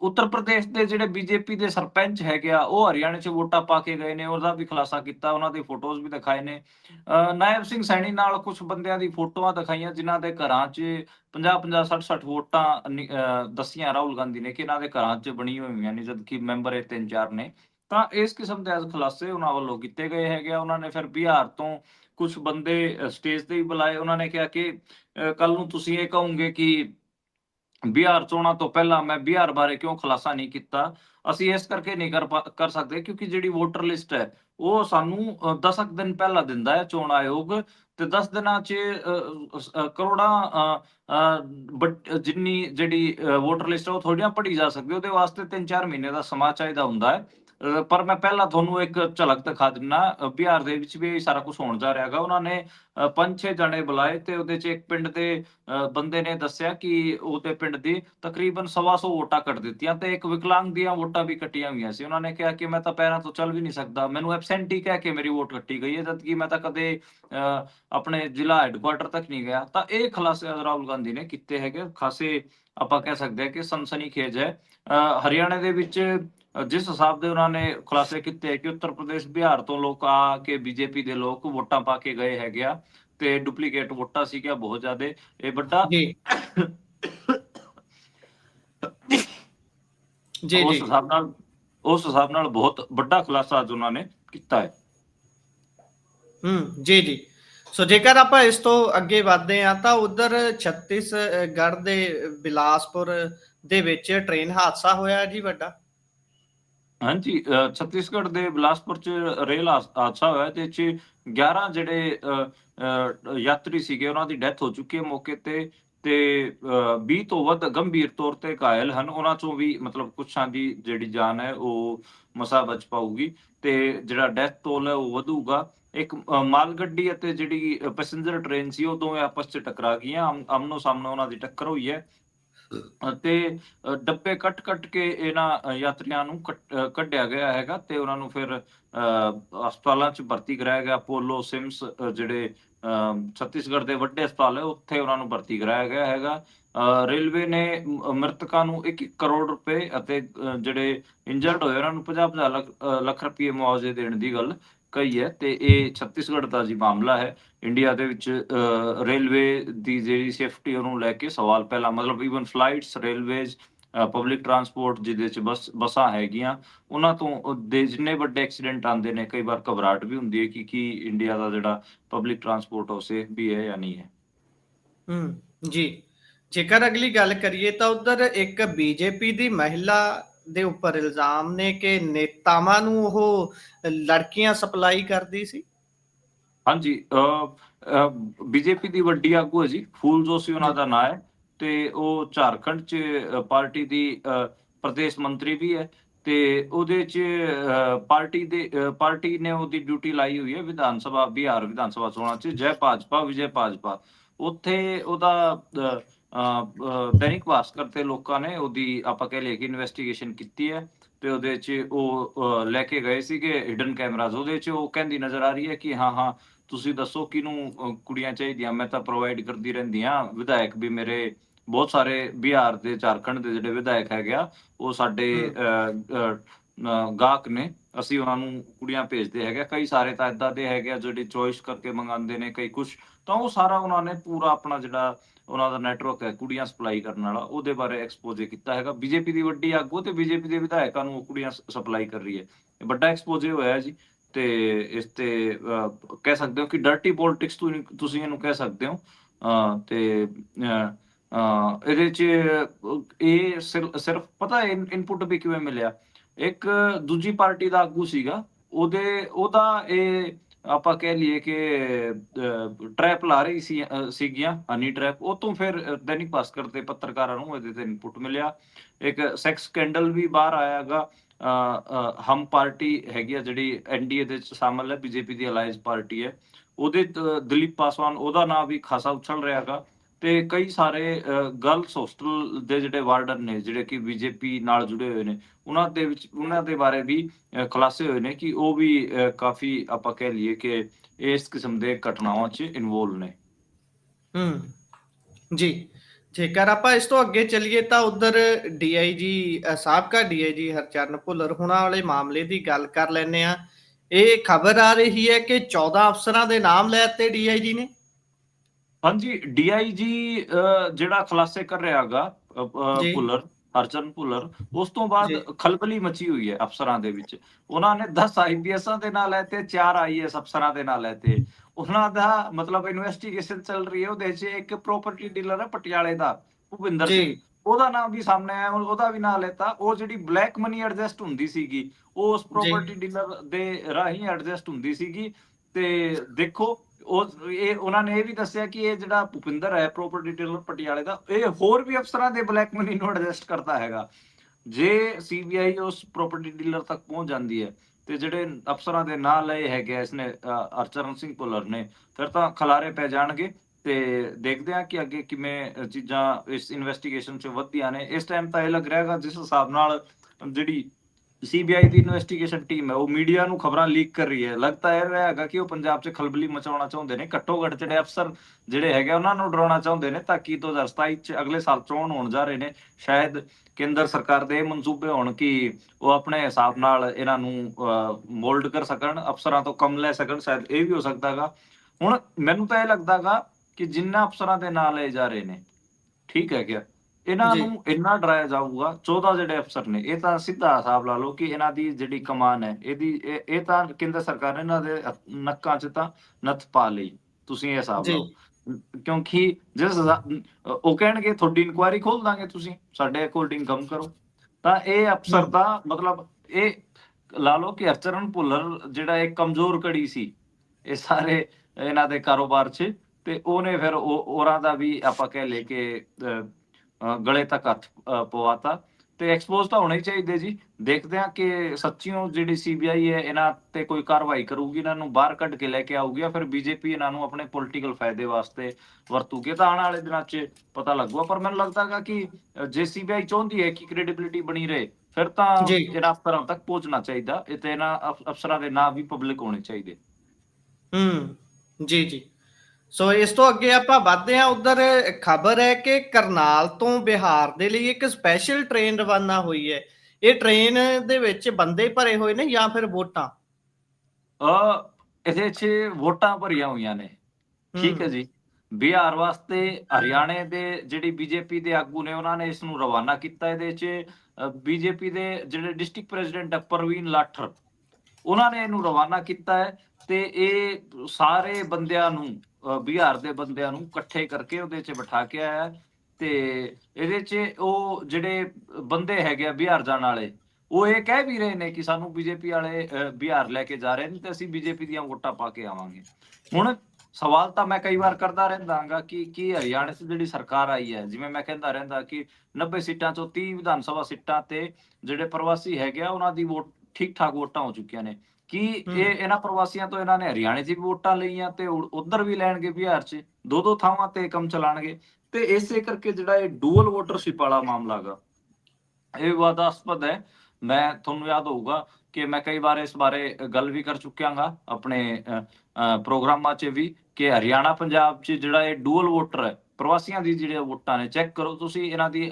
ਉੱਤਰ ਪ੍ਰਦੇਸ਼ ਦੇ ਜਿਹੜੇ ਬੀਜੇਪੀ ਦੇ ਸਰਪੰਚ ਹੈਗੇ ਆ, ਉਹ ਹਰਿਆਣੇ 'ਚ ਵੋਟਾਂ ਪਾ ਕੇ ਗਏ ਨੇ, ਉਹਦਾ ਵੀ ਖੁਲਾਸਾ ਕੀਤਾ, ਉਹਨਾਂ ਦੇ ਫੋਟੋਜ਼ ਵੀ ਦਿਖਾਏ ਨੇ। ਨਾਇਬ ਸਿੰਘ ਸੈਣੀ ਨਾਲ ਕੁਝ ਬੰਦਿਆਂ ਦੀ ਫੋਟੋਆਂ ਦਿਖਾਈਆਂ, ਜਿਨ੍ਹਾਂ ਦੇ ਘਰਾਂ 'ਚ 50 50 60 60 ਵੋਟਾਂ ਨਿ- ਦੱਸੀਆਂ ਰਾਹੁਲ ਗਾਂਧੀ ਨੇ ਕਿ ਇਹਨਾਂ ਦੇ ਘਰਾਂ 'ਚ ਬਣੀ ਹੋਈਆਂ ਨੇ, ਜਦਕਿ ਮੈਂਬਰ ਇਹ ਤਿੰਨ ਚਾਰ ਨੇ। ਤਾਂ ਇਸ ਕਿਸਮ ਦੇ ਖੁਲਾਸੇ ਉਹਨਾਂ ਵੱਲੋਂ ਕੀਤੇ ਗਏ ਹੈਗੇ ਆ। ਉਹਨਾਂ ਨੇ ਫਿਰ ਬਿਹਾਰ ਤੋਂ ਕੁਝ ਬੰਦੇ ਸਟੇਜ ਤੇ ਵੀ ਬੁਲਾਏ, ਉਹਨਾਂ ਨੇ ਕਿਹਾ ਕਿ ਕੱਲ ਨੂੰ ਤੁਸੀਂ ਇਹ ਕਹੋਗੇ ਕਿ ਬਿਹਾਰ ਚੋਣਾਂ ਤੋਂ ਪਹਿਲਾਂ ਮੈਂ ਬਿਹਾਰ ਬਾਰੇ ਕਿਉਂ ਖੁਲਾਸਾ ਨਹੀਂ ਕੀਤਾ? ਅਸੀਂ ਇਸ ਕਰਕੇ ਨਹੀਂ ਕਰ ਕਰ ਸਕਦੇ ਕਿਉਂਕਿ ਜਿਹੜੀ ਵੋਟਰ ਲਿਸਟ ਹੈ, ਉਹ ਸਾਨੂੰ 10 ਦਿਨ ਪਹਿਲਾਂ ਦਿੰਦਾ ਹੈ ਚੋਣ ਆਯੋਗ ਤੇ 10 ਦਿਨਾਂ 'ਚ ਕਰੋੜਾਂ ਜਿੰਨੀ ਜਿਹੜੀ ਵੋਟਰ ਲਿਸਟ ਉਹ ਥੋੜੀਆਂ ਪੜ੍ਹੀ ਜਾ ਸਕਦੀ ਉਹਦੇ ਵਾਸਤੇ 3-4 ਮਹੀਨੇ ਦਾ ਸਮਾਂ ਚਾਹੀਦਾ ਹੁੰਦਾ ਹੈ। ਪਰ ਮੈਂ ਪਹਿਲਾਂ ਤੁਹਾਨੂੰ ਇੱਕ ਝਲਕ ਦਿਖਾ ਦਿੰਨਾ। ਬਿਹਾਰ ਦੇ ਵਿੱਚ ਵੀ ਸਾਰਾ ਕੁਝ ਹੋਣ ਜਾ ਰਿਹਾ ਉਹਨਾਂ ਨੇ ਪੰਜ ਛੇ ਜਣੇ ਬੁਲਾਏ ਤੇ ਉਹਦੇ 'ਚ ਇੱਕ ਪਿੰਡ ਦੇ ਬੰਦੇ ਨੇ ਦੱਸਿਆ ਕਿ ਉਹਦੇ ਪਿੰਡ ਦੀ ਤਕਰੀਬਨ 125 ਵੋਟਾਂ ਕੱਟ ਦਿੱਤੀਆਂ ਤੇ ਇੱਕ ਵਿਕਲਾਂਗ ਦੀਆਂ ਵੋਟਾਂ ਵੀ ਕੱਟੀਆਂ ਹੋਈਆਂ ਸੀ। ਉਹਨਾਂ ਨੇ ਕਿਹਾ ਕਿ ਮੈਂ ਤਾਂ ਪੈਰਾਂ ਤੋਂ ਚੱਲ ਵੀ ਨਹੀਂ ਸਕਦਾ। ਮੈਨੂੰ ਐਬਸੈਂਟੀ ਕਹਿ ਕੇ ਮੇਰੀ ਵੋਟ ਕੱਟੀ ਗਈ ਹੈ ਜਦਕਿ ਮੈਂ ਤਾਂ ਕਦੇ ਅ, ਆਪਣੇ ਜ਼ਿਲ੍ਹਾ ਹੈੱਡਕੁਆਟਰ ਤੱਕ ਨਹੀਂ ਗਿਆ। ਤਾਂ ਇਹ ਖੁਲਾਸੇ ਰਾਹੁਲ ਗਾਂਧੀ ਨੇ ਕੀਤੇ ਹੈਗੇ। ਖਾਸੇ ਆਪਾਂ ਕਹਿ ਸਕਦੇ ਹਾਂ ਕਿ ਸਨਸਨੀ ਖੇਜ ਹੈ। ਅ, ਹਰਿਆਣੇ ਦੇ ਵਿੱਚ ਜਿਸ ਹਿਸਾਬ ਦੇ ਉਹਨਾਂ ਨੇ ਖੁਲਾਸੇ ਕੀਤੇ ਕਿ ਉੱਤਰ ਪ੍ਰਦੇਸ਼ ਬਿਹਾਰ ਤੋਂ ਲੋਕ ਆ ਕੇ ਬੀਜੇਪੀ ਦੇ ਲੋਕ ਵੋਟਾਂ ਪਾ ਕੇ ਗਏ ਹੈਗੇ ਆ ਤੇ ਡੁਪਲੀਕੇਟ ਵੋਟਾਂ ਸੀ ਗਿਆ ਬਹੁਤ ਜ਼ਿਆਦਾ। ਇਹ ਵੱਡਾ ਜੀ। ਉਸ ਹਿਸਾਬ ਨਾਲ ਉਸ ਹਿਸਾਬ ਨਾਲ ਬਹੁਤ ਵੱਡਾ ਖੁਲਾਸਾ ਅੱਜ ਉਹਨਾਂ ਨੇ ਕੀਤਾ ਹੈ। ਹੂੰ ਜੀ ਜੀ। ਸੋ ਜੇਕਰ ਆਪਾਂ ਇਸ ਤੋਂ ਅੱਗੇ ਵਧਦੇ ਆ ਤਾਂ ਉਧਰ ਛੱਤੀਸਗੜ੍ਹ ਦੇ ਬਿਲਾਸਪੁਰ ਦੇ ਵਿੱਚ ਟ੍ਰੇਨ ਹਾਦਸਾ ਹੋਇਆ ਜੀ ਵੱਡਾ। ਹਾਂਜੀ ਛੱਤੀਸਗੜ੍ਹ ਦੇ ਬਿਲਾਸਪੁਰ ਚ ਰੇਲ ਹਾਦਸਾ ਹੋਇਆ ਤੇ ਚ 11 ਜਿਹੜੇ ਯਾਤਰੀ ਸੀਗੇ, ਉਹਨਾਂ ਦੀ ਡੈਥ ਹੋ ਚੁੱਕੀ ਹੈ ਮੌਕੇ ਤੇ ਤੇ 20 ਤੋਂ ਵੱਧ ਗੰਭੀਰ ਤੌਰ ਤੇ ਘਾਇਲ ਹਨ। ਉਹਨਾਂ ਚੋਂ ਵੀ ਮਤਲਬ ਕੁਛਾਂ ਦੀ ਜਿਹੜੀ ਜਾਨ ਹੈ, ਉਹ ਮਸਾ ਬਚ ਪਾਊਗੀ ਤੇ ਜਿਹੜਾ ਡੈਥ ਤੋਲ ਹੈ, ਉਹ ਵਧੂਗਾ। ਇੱਕ ਮਾਲ ਗੱਡੀ ਅਤੇ ਜਿਹੜੀ ਪੈਸੇਂਜਰ ਟ੍ਰੇਨ ਸੀ, ਉਹ ਦੋਵੇਂ ਆਪਸ ਚ ਟਕਰਾ ਗਈਆਂ। ਆਮ- ਆਮਨੋ ਸਾਹਮਣੇ ਉਹਨਾਂ ਦੀ ਟੱਕਰ ਹੋਈ ਹੈ। ਅਤੇ ਡੱਬੇ ਕੱਟ ਕੱਟ ਕੇ ਇਹਨਾਂ ਯਾਤਰੀਆਂ ਨੂੰ ਕੱਢਿਆ ਗਿਆ ਹੈਗਾ ਤੇ ਉਹਨਾਂ ਨੂੰ ਫਿਰ ਹਸਪਤਾਲਾਂ 'ਚ ਭਰਤੀ ਕਰਾਇਆ ਗਿਆ। ਅਪੋਲੋ ਸਿਮਸ ਜਿਹੜੇ ਅ, ਛੱਤੀਸਗੜ੍ਹ ਦੇ ਵੱਡੇ ਹਸਪਤਾਲ ਹੈ ਉੱਥੇ ਉਹਨਾਂ ਨੂੰ ਭਰਤੀ ਕਰਾਇਆ ਗਿਆ ਹੈਗਾ। ਅ, ਰੇਲਵੇ ਨੇ ਮ੍ਰਿਤਕਾਂ ਨੂੰ 1 ਕਰੋੜ ਰੁਪਏ ਅਤੇ ਜਿਹੜੇ ਇੰਜਰਡ ਹੋਏ ਉਹਨਾਂ ਨੂੰ 50-50 ਲੱਖ ਲੱਖ ਰੁਪਏ ਮੁਆਵਜ਼ੇ ਦੇਣ ਦੀ ਗੱਲ ਕਹੀ ਹੈ ਤੇ ਇਹ ਛੱਤੀਸਗੜ੍ਹ ਦਾ ਜੀ ਮਾਮਲਾ ਹੈ। ਇੰਡੀਆ ਦੇ ਵਿੱਚ ਰੇਲਵੇ ਦੀ ਜਿਹੜੀ ਸੇਫਟੀ ਉਹਨੂੰ ਲੈ ਕੇ ਸਵਾਲ ਪਹਿਲਾਂ, ਮਤਲਬ even flights railways public transport ਜਿਹਦੇ ਚ ਬੱਸ, ਬੱਸਾਂ ਹੈਗੀਆਂ, ਉਹਨਾਂ ਤੋਂ ਦੇ ਜਿੰਨੇ ਵੱਡੇ ਐਕਸੀਡੈਂਟ ਆਉਂਦੇ ਨੇ, ਕਈ ਵਾਰ ਘਬਰਾਹਟ ਵੀ ਹੁੰਦੀ ਹੈ ਕਿ ਕੀ ਇੰਡੀਆ ਦਾ ਜਿਹੜਾ ਪਬਲਿਕ ਟਰਾਂਸਪੋਰਟ ਉਹ ਸੇਫ ਵੀ ਹੈ ਜਾਂ ਨਹੀਂ ਹੈ। ਹੂੰ, ਜੀ। ਜੇਕਰ ਅਗਲੀ ਗੱਲ ਕਰੀਏ ਤਾਂ ਉਧਰ ਇੱਕ ਬੀਜੇਪੀ ਦੀ ਮਹਿਲਾ ਦੇ ਉੱਪਰ ਇਲਜ਼ਾਮ ਨੇ ਕਿ ਨੇਤਾਵਾਂ ਨੂੰ ਉਹ ਲੜਕੀਆਂ ਸਪਲਾਈ ਕਰਦੀ ਸੀ? ਹਾਂਜੀ ਬੀਜੇਪੀ ਦੀ ਵੱਡੀ ਆਗੂ ਹੈ ਜੀ, ਫੂਲ ਜੋਸ਼ੀ ਉਹਨਾਂ ਦਾ ਨਾਂ ਹੈ ਤੇ ਉਹ ਝਾਰਖੰਡ ਚ ਪਾਰਟੀ ਦੀ ਪ੍ਰਦੇਸ਼ ਮੰਤਰੀ ਵੀ ਹੈ ਤੇ ਉਹਦੇ ਚ ਪਾਰਟੀ ਦੇ ਪਾਰਟੀ ਨੇ ਉਹਦੀ ਡਿਊਟੀ ਲਾਈ ਹੋਈ ਹੈ ਵਿਧਾਨ ਸਭਾ, ਬਿਹਾਰ ਵਿਧਾਨ ਸਭਾ ਚੋਣਾਂ ਚ, ਜੈ ਭਾਜਪਾ, ਵਿਜੇ ਭਾਜਪਾ। ਉੱਥੇ ਉਹਦਾ ਦੈਨਿਕ ਭਾਸਕਰ ਤੇ ਲੋਕਾਂ ਨੇ ਉਹਦੀ ਆਪਾਂ ਕਹਿ ਲਈਏ ਕਿ ਇਨਵੈਸਟੀਗੇਸ਼ਨ ਕੀਤੀ ਹੈ ਤੇ ਉਹਦੇ ਚ ਉਹ ਲੈ ਕੇ ਗਏ ਸੀਗੇ ਹਿਡਨ ਕੈਮਰਾਜ਼ ਉਹਦੇ ਚ ਉਹ ਕਹਿੰਦੀ ਨਜ਼ਰ ਆ ਰਹੀ ਹੈ ਕਿ ਹਾਂ ਹਾਂ ਤੁਸੀਂ ਦੱਸੋ ਕਿਹਨੂੰ ਅ, ਕੁੜੀਆਂ ਚਾਹੀਦੀਆਂ। ਮੈਂ ਤਾਂ ਪ੍ਰੋਵਾਈਡ ਕਰਦੀ ਰਹਿੰਦੀ ਆ ਵਿਧਾਇਕ ਵੀ ਮੇਰੇ ਬਹੁਤ ਸਾਰੇ ਬਿਹਾਰ ਦੇ ਝਾਰਖੰਡ ਦੇ ਜਿਹੜੇ ਵਿਧਾਇਕ ਹੈਗੇ ਆ ਉਹ ਸਾਡੇ ਗਾਹਕ ਨੇ। ਅਸੀਂ ਉਹਨਾਂ ਨੂੰ ਕੁੜੀਆਂ ਭੇਜਦੇ ਹੈਗੇ। ਕਈ ਸਾਰੇ ਤਾਂ ਇਦਾਂ ਦੇ ਹੈਗੇ ਆ ਜਿਹੜੇ ਚੋਇਸ ਕਰਕੇ ਮੰਗਾਉਂਦੇ ਨੇ ਕਈ ਕੁਝ ਤਾਂ ਉਹ ਸਾਰਾ ਉਹਨਾਂ ਨੇ ਪੂਰਾ ਆਪਣਾ ਜਿਹੜਾ ਉਹਨਾਂ ਦਾ ਨੈਟਵਰਕ ਹੈ, ਕੁੜੀਆਂ ਸਪਲਾਈ ਕਰਨ ਵਾਲਾ, ਉਹਦੇ ਬਾਰੇ ਐਕਸਪੋਜ਼ੇ ਕੀਤਾ ਹੈਗਾ। ਬੀਜੇਪੀ ਦੀ ਵੱਡੀ ਆਗੂ ਤੇ ਬੀਜੇਪੀ ਦੇ ਵਿਧਾਇਕਾਂ ਨੂੰ ਕੁੜੀਆਂ ਸਪਲਾਈ ਕਰ ਰਹੀ ਹੈ। ਇਹ ਵੱਡਾ ਐਕਸਪੋਜ਼ੇ ਹੋਇਆ ਜੀ ਤੇ ਇਸ ਤੇ ਕਹਿ ਸਕਦੇ ਹੋ ਕਿ ਡਰਟੀ ਪੋਲਿਟਿਕਸ ਤੁਸੀਂ ਇਹਨੂੰ ਕਹਿ ਸਕਦੇ ਹੋ। ਤੇ ਇਹਦੇ ਚ ਇਹ ਸਿਰ- ਸਿਰਫ ਪਤਾ ਇਨਪੁਟ ਵੀ ਕਿਵੇਂ ਮਿਲਿਆ? ਇੱਕ ਦੂਜੀ ਪਾਰਟੀ ਦਾ ਆਗੂ ਸੀਗਾ, ਉਹਦੇ, ਉਹਦਾ ਇਹ ਆਪਾਂ ਕਹਿ ਲਈਏ ਕਿ ਟ੍ਰੈਪ ਲਾ ਰਹੀ ਸੀ ਸੀਗੀਆਂ ਹਨੀ ਟ੍ਰੈਪ ਉਹ ਤੋਂ ਫਿਰ ਦੈਨਿਕ ਭਾਸਕਰ ਤੇ ਪੱਤਰਕਾਰਾਂ ਨੂੰ ਇਹਦੇ ਤੇ ਇਨਪੁਟ ਮਿਲਿਆ। ਇੱਕ ਸੈਕਸ ਸਕੈਂਡਲ ਵੀ ਬਾਹਰ ਆਇਆਗਾ। ਹਮ ਪਾਰਟੀ ਹੈਗੀ ਆ ਜਿਹੜੀ ਐਨਡੀਏ ਦੇ ਵਿੱਚ ਸ਼ਾਮਲ ਹੈ ਬੀਜੇਪੀ ਦੀ ਅਲਾਈਅੰਸ ਪਾਰਟੀ ਹੈ। ਉਹਦੇ ਦਲੀਪ ਪਾਸਵਾਨ, ਉਹਦਾ ਨਾਮ ਵੀ ਖਾਸਾ ਉਛਲ ਰਿਹਾਗਾ। ਤੇ ਕਈ ਸਾਰੇ ਗਰਲਸ ਹੋਸਟਲ ਦੇ ਜਿਹੜੇ ਵਾਰਡਨ ਨੇ, ਜਿਹੜੇ ਕਿ ਬੀਜੇਪੀ ਨਾਲ ਜੁੜੇ ਹੋਏ ਨੇ, ਉਹਨਾਂ ਦੇ ਵਿੱਚ, ਉਹਨਾਂ ਦੇ ਬਾਰੇ ਵੀ ਖੁਲਾਸੇ ਹੋਏ ਨੇ ਕਿ ਉਹ ਵੀ ਕਾਫੀ ਆਪਾਂ ਕਹਿ ਲਈਏ ਕਿ ਇਸ ਕਿਸਮ ਦੇ ਘਟਨਾਵਾਂ 'ਚ ਇਨਵੋਲਵ ਨੇ। ਹੂੰ, ਜੀ। ਜੇਕਰ ਆਪਾਂ ਇਸ ਤੋਂ ਅੱਗੇ ਚੱਲੀਏ ਤਾਂ ਉਧਰ ਡੀਆਈਜੀ ਸਾਬਕਾ ਡੀਆਈਜੀ ਹਰਚਰਨ ਭੁੱਲਰ ਹੁਣਾਂ ਵਾਲੇ ਮਾਮਲੇ ਦੀ ਗੱਲ ਕਰ ਲੈਨੇ ਆ ਇਹ ਖਬਰ ਆ ਰਹੀ ਹੈ ਕਿ 14 ਅਫਸਰਾਂ ਦੇ ਨਾਮ ਲੈ ਦਿੱਤੇ ਡੀਆਈਜੀ ਨੇ। ਹਾਂਜੀ ਡੀਆਈਜੀ ਜਿਹੜਾ ਖੁਲਾਸੇ ਕਰ ਰਿਹਾਗਾ। ਭੁੱਲਰ ਹਰਚਰਨ ਭੁੱਲਰ ਉਸ ਤੋਂ ਬਾਅਦ। ਖਲਬਲੀ ਮਚੀ ਹੋਈ ਹੈ ਅਫਸਰਾਂ ਦੇ ਵਿੱਚ। ਉਹਨਾਂ ਨੇ 10 ਆਈਪੀਐਸਾਂ ਦੇ ਨਾਲ ਲੈਤੇ 4 ਆਈਐਸ ਅਫਸਰਾਂ ਦੇ ਨਾਲ ਲੈਤੇ। ਉਹਨਾਂ ਦਾ ਮਤਲਬ ਇਨਵੈਸਟੀਗੇਸ਼ਨ ਚੱਲ ਰਹੀ ਹੈ ਉਹਦੇ 'ਚ ਇੱਕ ਪ੍ਰਾਪਰਟੀ ਡੀਲਰ ਹੈ ਪਟਿਆਲੇ ਦਾ ਭੁਪਿੰਦਰ ਸਿੰਘ। ਉਹਦਾ ਨਾਮ ਵੀ ਸਾਹਮਣੇ ਆਇਆ ਉਹ- ਉਹਦਾ ਵੀ ਨਾਮ ਲੈਤਾ। ਉਹ ਜਿਹੜੀ ਬਲੈਕ ਮਨੀ ਐਡਜਸਟ ਹੁੰਦੀ ਸੀਗੀ ਉਹ ਉਸ ਪ੍ਰਾਪਰਟੀ ਡੀਲਰ ਦੇ ਰਾਹੀਂ ਐਡਜਸਟ ਹੁੰਦੀ ਸੀਗੀ। ਤੇ ਦੇਖੋ ਉਹ ਇਹ ਉਹਨਾਂ ਨੇ ਇਹ ਵੀ ਦੱਸਿਆ ਕਿ ਇਹ ਜਿਹੜਾ ਭੁਪਿੰਦਰ ਹੈ ਪ੍ਰਾਪਰਟੀ ਡੀਲਰ ਪਟਿਆਲੇ ਦਾ ਇਹ ਹੋਰ ਵੀ ਅਫਸਰਾਂ ਦੇ ਬਲੈਕ ਮਨੀ ਨੂੰ ਐਡਜਸਟ ਕਰਦਾ ਹੈਗਾ। ਜੇ ਸੀਬੀਆਈ ਉਸ ਪ੍ਰਾਪਰਟੀ ਡੀਲਰ ਤੱਕ ਪਹੁੰਚ ਜਾਂਦੀ ਹੈ ਤੇ ਜਿਹੜੇ ਅਫਸਰਾਂ ਦੇ ਨਾਂ ਲਏ ਹੈਗੇ ਇਸਨੇ ਅ, ਹਰਚਰਨ ਸਿੰਘ ਭੁੱਲਰ ਨੇ ਫਿਰ ਤਾਂ ਖਲਾਰੇ ਪੈ ਜਾਣਗੇ ਤੇ ਦੇਖਦੇ ਆ ਕਿ ਅੱਗੇ ਕਿਵੇਂ ਚੀਜ਼ਾਂ ਇਸ ਇਨਵੈਸਟੀਗੇਸ਼ਨ 'ਚ ਵਧਦੀਆਂ ਨੇ। ਇਸ ਟਾਈਮ ਤਾਂ ਇਹ ਲੱਗ ਰਿਹਾ ਹੈਗਾ ਜਿਸ ਹਿਸਾਬ ਨਾਲ ਜਿਹੜੀ ਸੀਬੀਆਈ ਦੀ ਇਨਵੈਸਟੀਗੇਸ਼ਨ ਟੀਮ ਹੈ, ਉਹ ਮੀਡੀਆ ਨੂੰ ਖਬਰਾਂ ਲੀਕ ਕਰ ਰਹੀ ਹੈ। ਲੱਗਦਾ ਇਹ ਰਿਹਾ ਹੈਗਾ ਕਿ ਉਹ ਪੰਜਾਬ 'ਚ ਖਲਬਲੀ ਮਚਾਉਣਾ ਚਾਹੁੰਦੇ ਨੇ, ਘੱਟੋ ਘੱਟ ਜਿਹੜੇ ਅਫਸਰ ਜਿਹੜੇ ਹੈਗੇ ਉਹਨਾਂ ਨੂੰ ਡਰਾਉਣਾ ਚਾਹੁੰਦੇ ਨੇ ਤਾਂ ਕਿ 2027 'ਚ ਅਗਲੇ ਸਾਲ ਚੋਣ ਹੋਣ ਜਾ ਰਹੇ ਨੇ। ਸ਼ਾਇਦ ਕੇਂਦਰ ਸਰਕਾਰ ਦੇ ਇਹ ਮਨਸੂਬੇ ਹੋਣ ਕਿ ਉਹ ਆਪਣੇ ਹਿਸਾਬ ਨਾਲ ਇਹਨਾਂ ਨੂੰ ਮੋਲਡ ਕਰ ਸਕਣ, ਅਫਸਰਾਂ ਤੋਂ ਕੰਮ ਲੈ ਸਕਣ, ਸ਼ਾਇਦ ਇਹ ਵੀ ਹੋ ਸਕਦਾਗਾ ਹੁਣ ਮੈਨੂੰ ਤਾਂ ਇਹ ਲੱਗਦਾਗਾ ਕਿ ਜਿੰਨਾ ਅਫਸਰਾਂ ਦੇ ਨਾਂ ਲਏ ਜਾ ਰਹੇ ਨੇ, ਠੀਕ ਹੈ ਕਿਆ ਇਹਨਾਂ। ਨੂੰ ਇੰਨਾ ਡਰਾਇਆ ਜਾਊਗਾ 14 ਜਿਹੜੇ ਅਫਸਰ ਨੇ ਇਹ ਤਾਂ ਸਿੱਧਾ ਹਿਸਾਬ ਲਾ ਲਓ ਕਿ ਇਹਨਾਂ ਦੀ ਜਿਹੜੀ ਕਮਾਨ ਹੈ ਇਹਦੀ ਇਹ ਤਾਂ ਕੇਂਦਰ ਸਰਕਾਰ ਨੇ ਇਹਨਾਂ ਦੇ ਨੱਕਾਂ 'ਚ ਤਾਂ ਨੱਥ ਪਾ ਲਈ ਤੁਸੀਂ ਇਹ ਹਿਸਾਬ। ਲਾਓ ਕਿਉਂਕਿ ਜਿਸ ਉਹ ਕਹਿਣਗੇ ਤੁਹਾਡੀ ਇਨਕੁਆਇਰੀ ਖੋਲ ਦਾਂਗੇ ਤੁਸੀਂ ਸਾਡੇ ਅਕੋਰਡਿੰਗ ਕੰਮ ਕਰੋ ਤਾਂ ਇਹ ਅਫਸਰ। ਦਾ ਮਤਲਬ ਇਹ ਲਾ ਲਓ ਕਿ ਹਰਚਰਨ ਭੁੱਲਰ ਜਿਹੜਾ ਇੱਕ ਕਮਜ਼ੋਰ ਕੜੀ ਸੀ ਇਹ ਸਾਰੇ ਇਹਨਾਂ ਦੇ ਕਾਰੋਬਾਰ 'ਚ ਤੇ ਉਹਨੇ ਫਿਰ ਉਹ ਉਹਨਾਂ ਦਾ ਵੀ ਆਪਾਂ ਕਹਿ ਲੈ ਕਿ ਗਲੇ ਤੱਕ ਹੱਥ ਪਵਾਤਾ। ਤੇ ਐਕਸਪੋਜ਼ ਤਾਂ ਹੋਣਾ ਹੀ ਚਾਹੀਦੇ ਜੀ। ਦੇਖਦੇ ਹਾਂ ਕਿ ਸੱਚੀਓ ਜਿਹੜੀ ਸੀਬੀਆਈ ਹੈ ਇਹਨਾਂ ਤੇ ਕੋਈ ਕਾਰਵਾਈ ਕਰੂਗੀ? ਇਹਨਾਂ ਨੂੰ ਬਾਹਰ ਕੱਢ ਕੇ ਲੈ ਕੇ ਆਊਗੀ ਜਾਂ ਫਿਰ ਬੀਜੇਪੀ ਇਹਨਾਂ ਨੂੰ ਆਪਣੇ ਪੋਲਿਟੀਕਲ ਫਾਇਦੇ ਵਾਸਤੇ ਵਰਤੂਗੀ? ਤਾਂ ਆਉਣ ਵਾਲੇ ਦਿਨਾਂ 'ਚ ਪਤਾ ਲੱਗੂਗਾ। ਪਰ ਮੈਨੂੰ ਲੱਗਦਾ ਹੈਗਾ ਕਿ ਜੇ ਸੀਬੀਆਈ ਚਾਹੁੰਦੀ ਹੈ ਕਿ ਕ੍ਰੈਡੀਬਿਲਿਟੀ ਬਣੀ ਰਹੇ ਫਿਰ ਤਾਂ। ਇਹਨਾਂ ਅਫਸਰਾਂ ਤੱਕ ਪਹੁੰਚਣਾ ਚਾਹੀਦਾ। ਇਹ ਤੇ ਇਹਨਾਂ ਅਫ- ਅਫਸਰਾਂ ਦੇ ਨਾਂ ਵੀ ਪਬਲਿਕ ਹੋਣੇ ਚਾਹੀਦੇ। ਹੂੰ। ਜੀ ਜੀ। ਸੋ ਇਸ ਤੋਂ ਅੱਗੇ ਆਪਾਂ ਵਧਦੇ ਹਾਂ। ਉਧਰ ਖਬਰ ਹੈ ਕਿ ਕਰਨਾਲ ਤੋਂ ਬਿਹਾਰ ਦੇ ਲਈ ਇੱਕ ਸਪੈਸ਼ਲ ਟ੍ਰੇਨ ਰਵਾਨਾ ਹੋਈ ਹੈ। ਇਹ ਟ੍ਰੇਨ ਦੇ ਵਿੱਚ ਬੰਦੇ ਭਰੇ ਹੋਏ ਨੇ ਜਾਂ ਫਿਰ ਵੋਟਾਂ? ਅ ਇਹਦੇ 'ਚ ਵੋਟਾਂ ਭਰੀਆਂ ਹੋਈਆਂ ਨੇ। ਠੀਕ ਹੈ ਜੀ। ਬਿਹਾਰ ਵਾਸਤੇ ਹਰਿਆਣੇ ਦੇ ਜਿਹੜੀ ਬੀਜੇਪੀ ਦੇ ਆਗੂ ਨੇ ਉਹਨਾਂ ਨੇ ਇਸ ਨੂੰ ਰਵਾਨਾ ਕੀਤਾ। ਇਹਦੇ 'ਚ ਬੀਜੇਪੀ ਦੇ ਜਿਹੜੇ ਡਿਸਟ੍ਰਿਕਟ ਪ੍ਰੈਜ਼ੀਡੈਂਟ ਪ੍ਰਵੀਨ ਲਾਠਰ। ਉਹਨਾਂ ਨੇ ਇਹਨੂੰ ਰਵਾਨਾ ਕੀਤਾ ਹੈ ਤੇ ਇਹ ਸਾਰੇ ਬੰਦਿਆਂ ਨੂੰ ਬਿਹਾਰ ਦੇ ਬੰਦਿਆਂ ਨੂੰ ਇਕੱਠੇ ਕਰਕੇ ਉਹਦੇ 'ਚ ਬਿਠਾ ਕੇ ਆਇਆ ਤੇ ਇਹਦੇ 'ਚ ਉਹ ਜਿਹੜੇ ਬੰਦੇ ਹੈਗੇ ਆ ਬਿਹਾਰ ਜਾਣ ਵਾਲੇ, ਉਹ ਇਹ ਕਹਿ ਵੀ ਰਹੇ ਨੇ ਕਿ ਸਾਨੂੰ ਬੀਜੇਪੀ ਵਾਲੇ ਬਿਹਾਰ ਲੈ ਕੇ ਜਾ ਰਹੇ ਨੇ ਤੇ ਅਸੀਂ ਬੀਜੇਪੀ ਦੀਆਂ ਵੋਟਾਂ ਪਾ ਕੇ ਆਵਾਂਗੇ। ਹੁਣ ਸਵਾਲ ਤਾਂ ਮੈਂ ਕਈ ਵਾਰ ਕਰਦਾ ਰਹਿੰਦਾ ਹਾਂਗਾ ਕਿ ਕੀ ਹਰਿਆਣੇ 'ਚ ਜਿਹੜੀ ਸਰਕਾਰ ਆਈ ਹੈ, ਜਿਵੇਂ ਮੈਂ ਕਹਿੰਦਾ ਰਹਿੰਦਾ ਕਿ 90 ਸੀਟਾਂ ਚੋਂ 30 ਵਿਧਾਨ ਸਭਾ ਸੀਟਾਂ ਤੇ ਜਿਹੜੇ ਪ੍ਰਵਾਸੀ ਹੈਗੇ ਆ, ਉਹਨਾਂ ਦੀ ਵੋਟ ਠੀਕ ਠਾਕ ਵੋਟਾਂ ਹੋ ਚੁੱਕੀਆਂ ਨੇ। ਕੀ। ਇਹ ਇਹਨਾਂ ਪ੍ਰਵਾਸੀਆਂ ਤੋਂ ਇਹਨਾਂ ਨੇ ਹਰਿਆਣੇ 'ਚ ਵੀ ਵੋਟਾਂ ਲਈਆਂ ਤੇ ਉਧਰ ਵੀ ਲੈਣਗੇ ਬਿਹਾਰ 'ਚ ਦੋ ਦੋ ਥਾਵਾਂ ਤੇ ਕੰਮ ਚਲਾਣਗੇ ਤੇ ਇਸੇ ਕਰਕੇ ਜਿਹੜਾ ਇਹ ਡੂਅਲ ਵੋਟਰਸ਼ਿਪ ਵਾਲਾ ਮਾਮਲਾ ਹੈਗਾ ਇਹ ਵਿਵਾਦਾਸਪਦ ਹੈ ਮੈਂ ਤੁਹਾਨੂੰ ਯਾਦ ਹੋਊਗਾ ਕਿ ਮੈਂ ਕਈ ਵਾਰ ਇਸ ਬਾਰੇ ਗੱਲ ਵੀ ਕਰ ਚੁੱਕਿਆਂਗਾ ਆਪਣੇ ਪ੍ਰੋਗਰਾਮਾਂ 'ਚ ਵੀ ਕਿ ਹਰਿਆਣਾ ਪੰਜਾਬ 'ਚ ਜਿਹੜਾ ਇਹ ਡੂਅਲ ਵੋਟਰ ਹੈ ਪ੍ਰਵਾਸੀਆਂ ਦੀ ਜਿਹੜੇ ਵੋਟਾਂ ਨੇ ਚੈੱਕ ਕਰੋ ਤੁਸੀਂ ਇਹਨਾਂ ਦੀ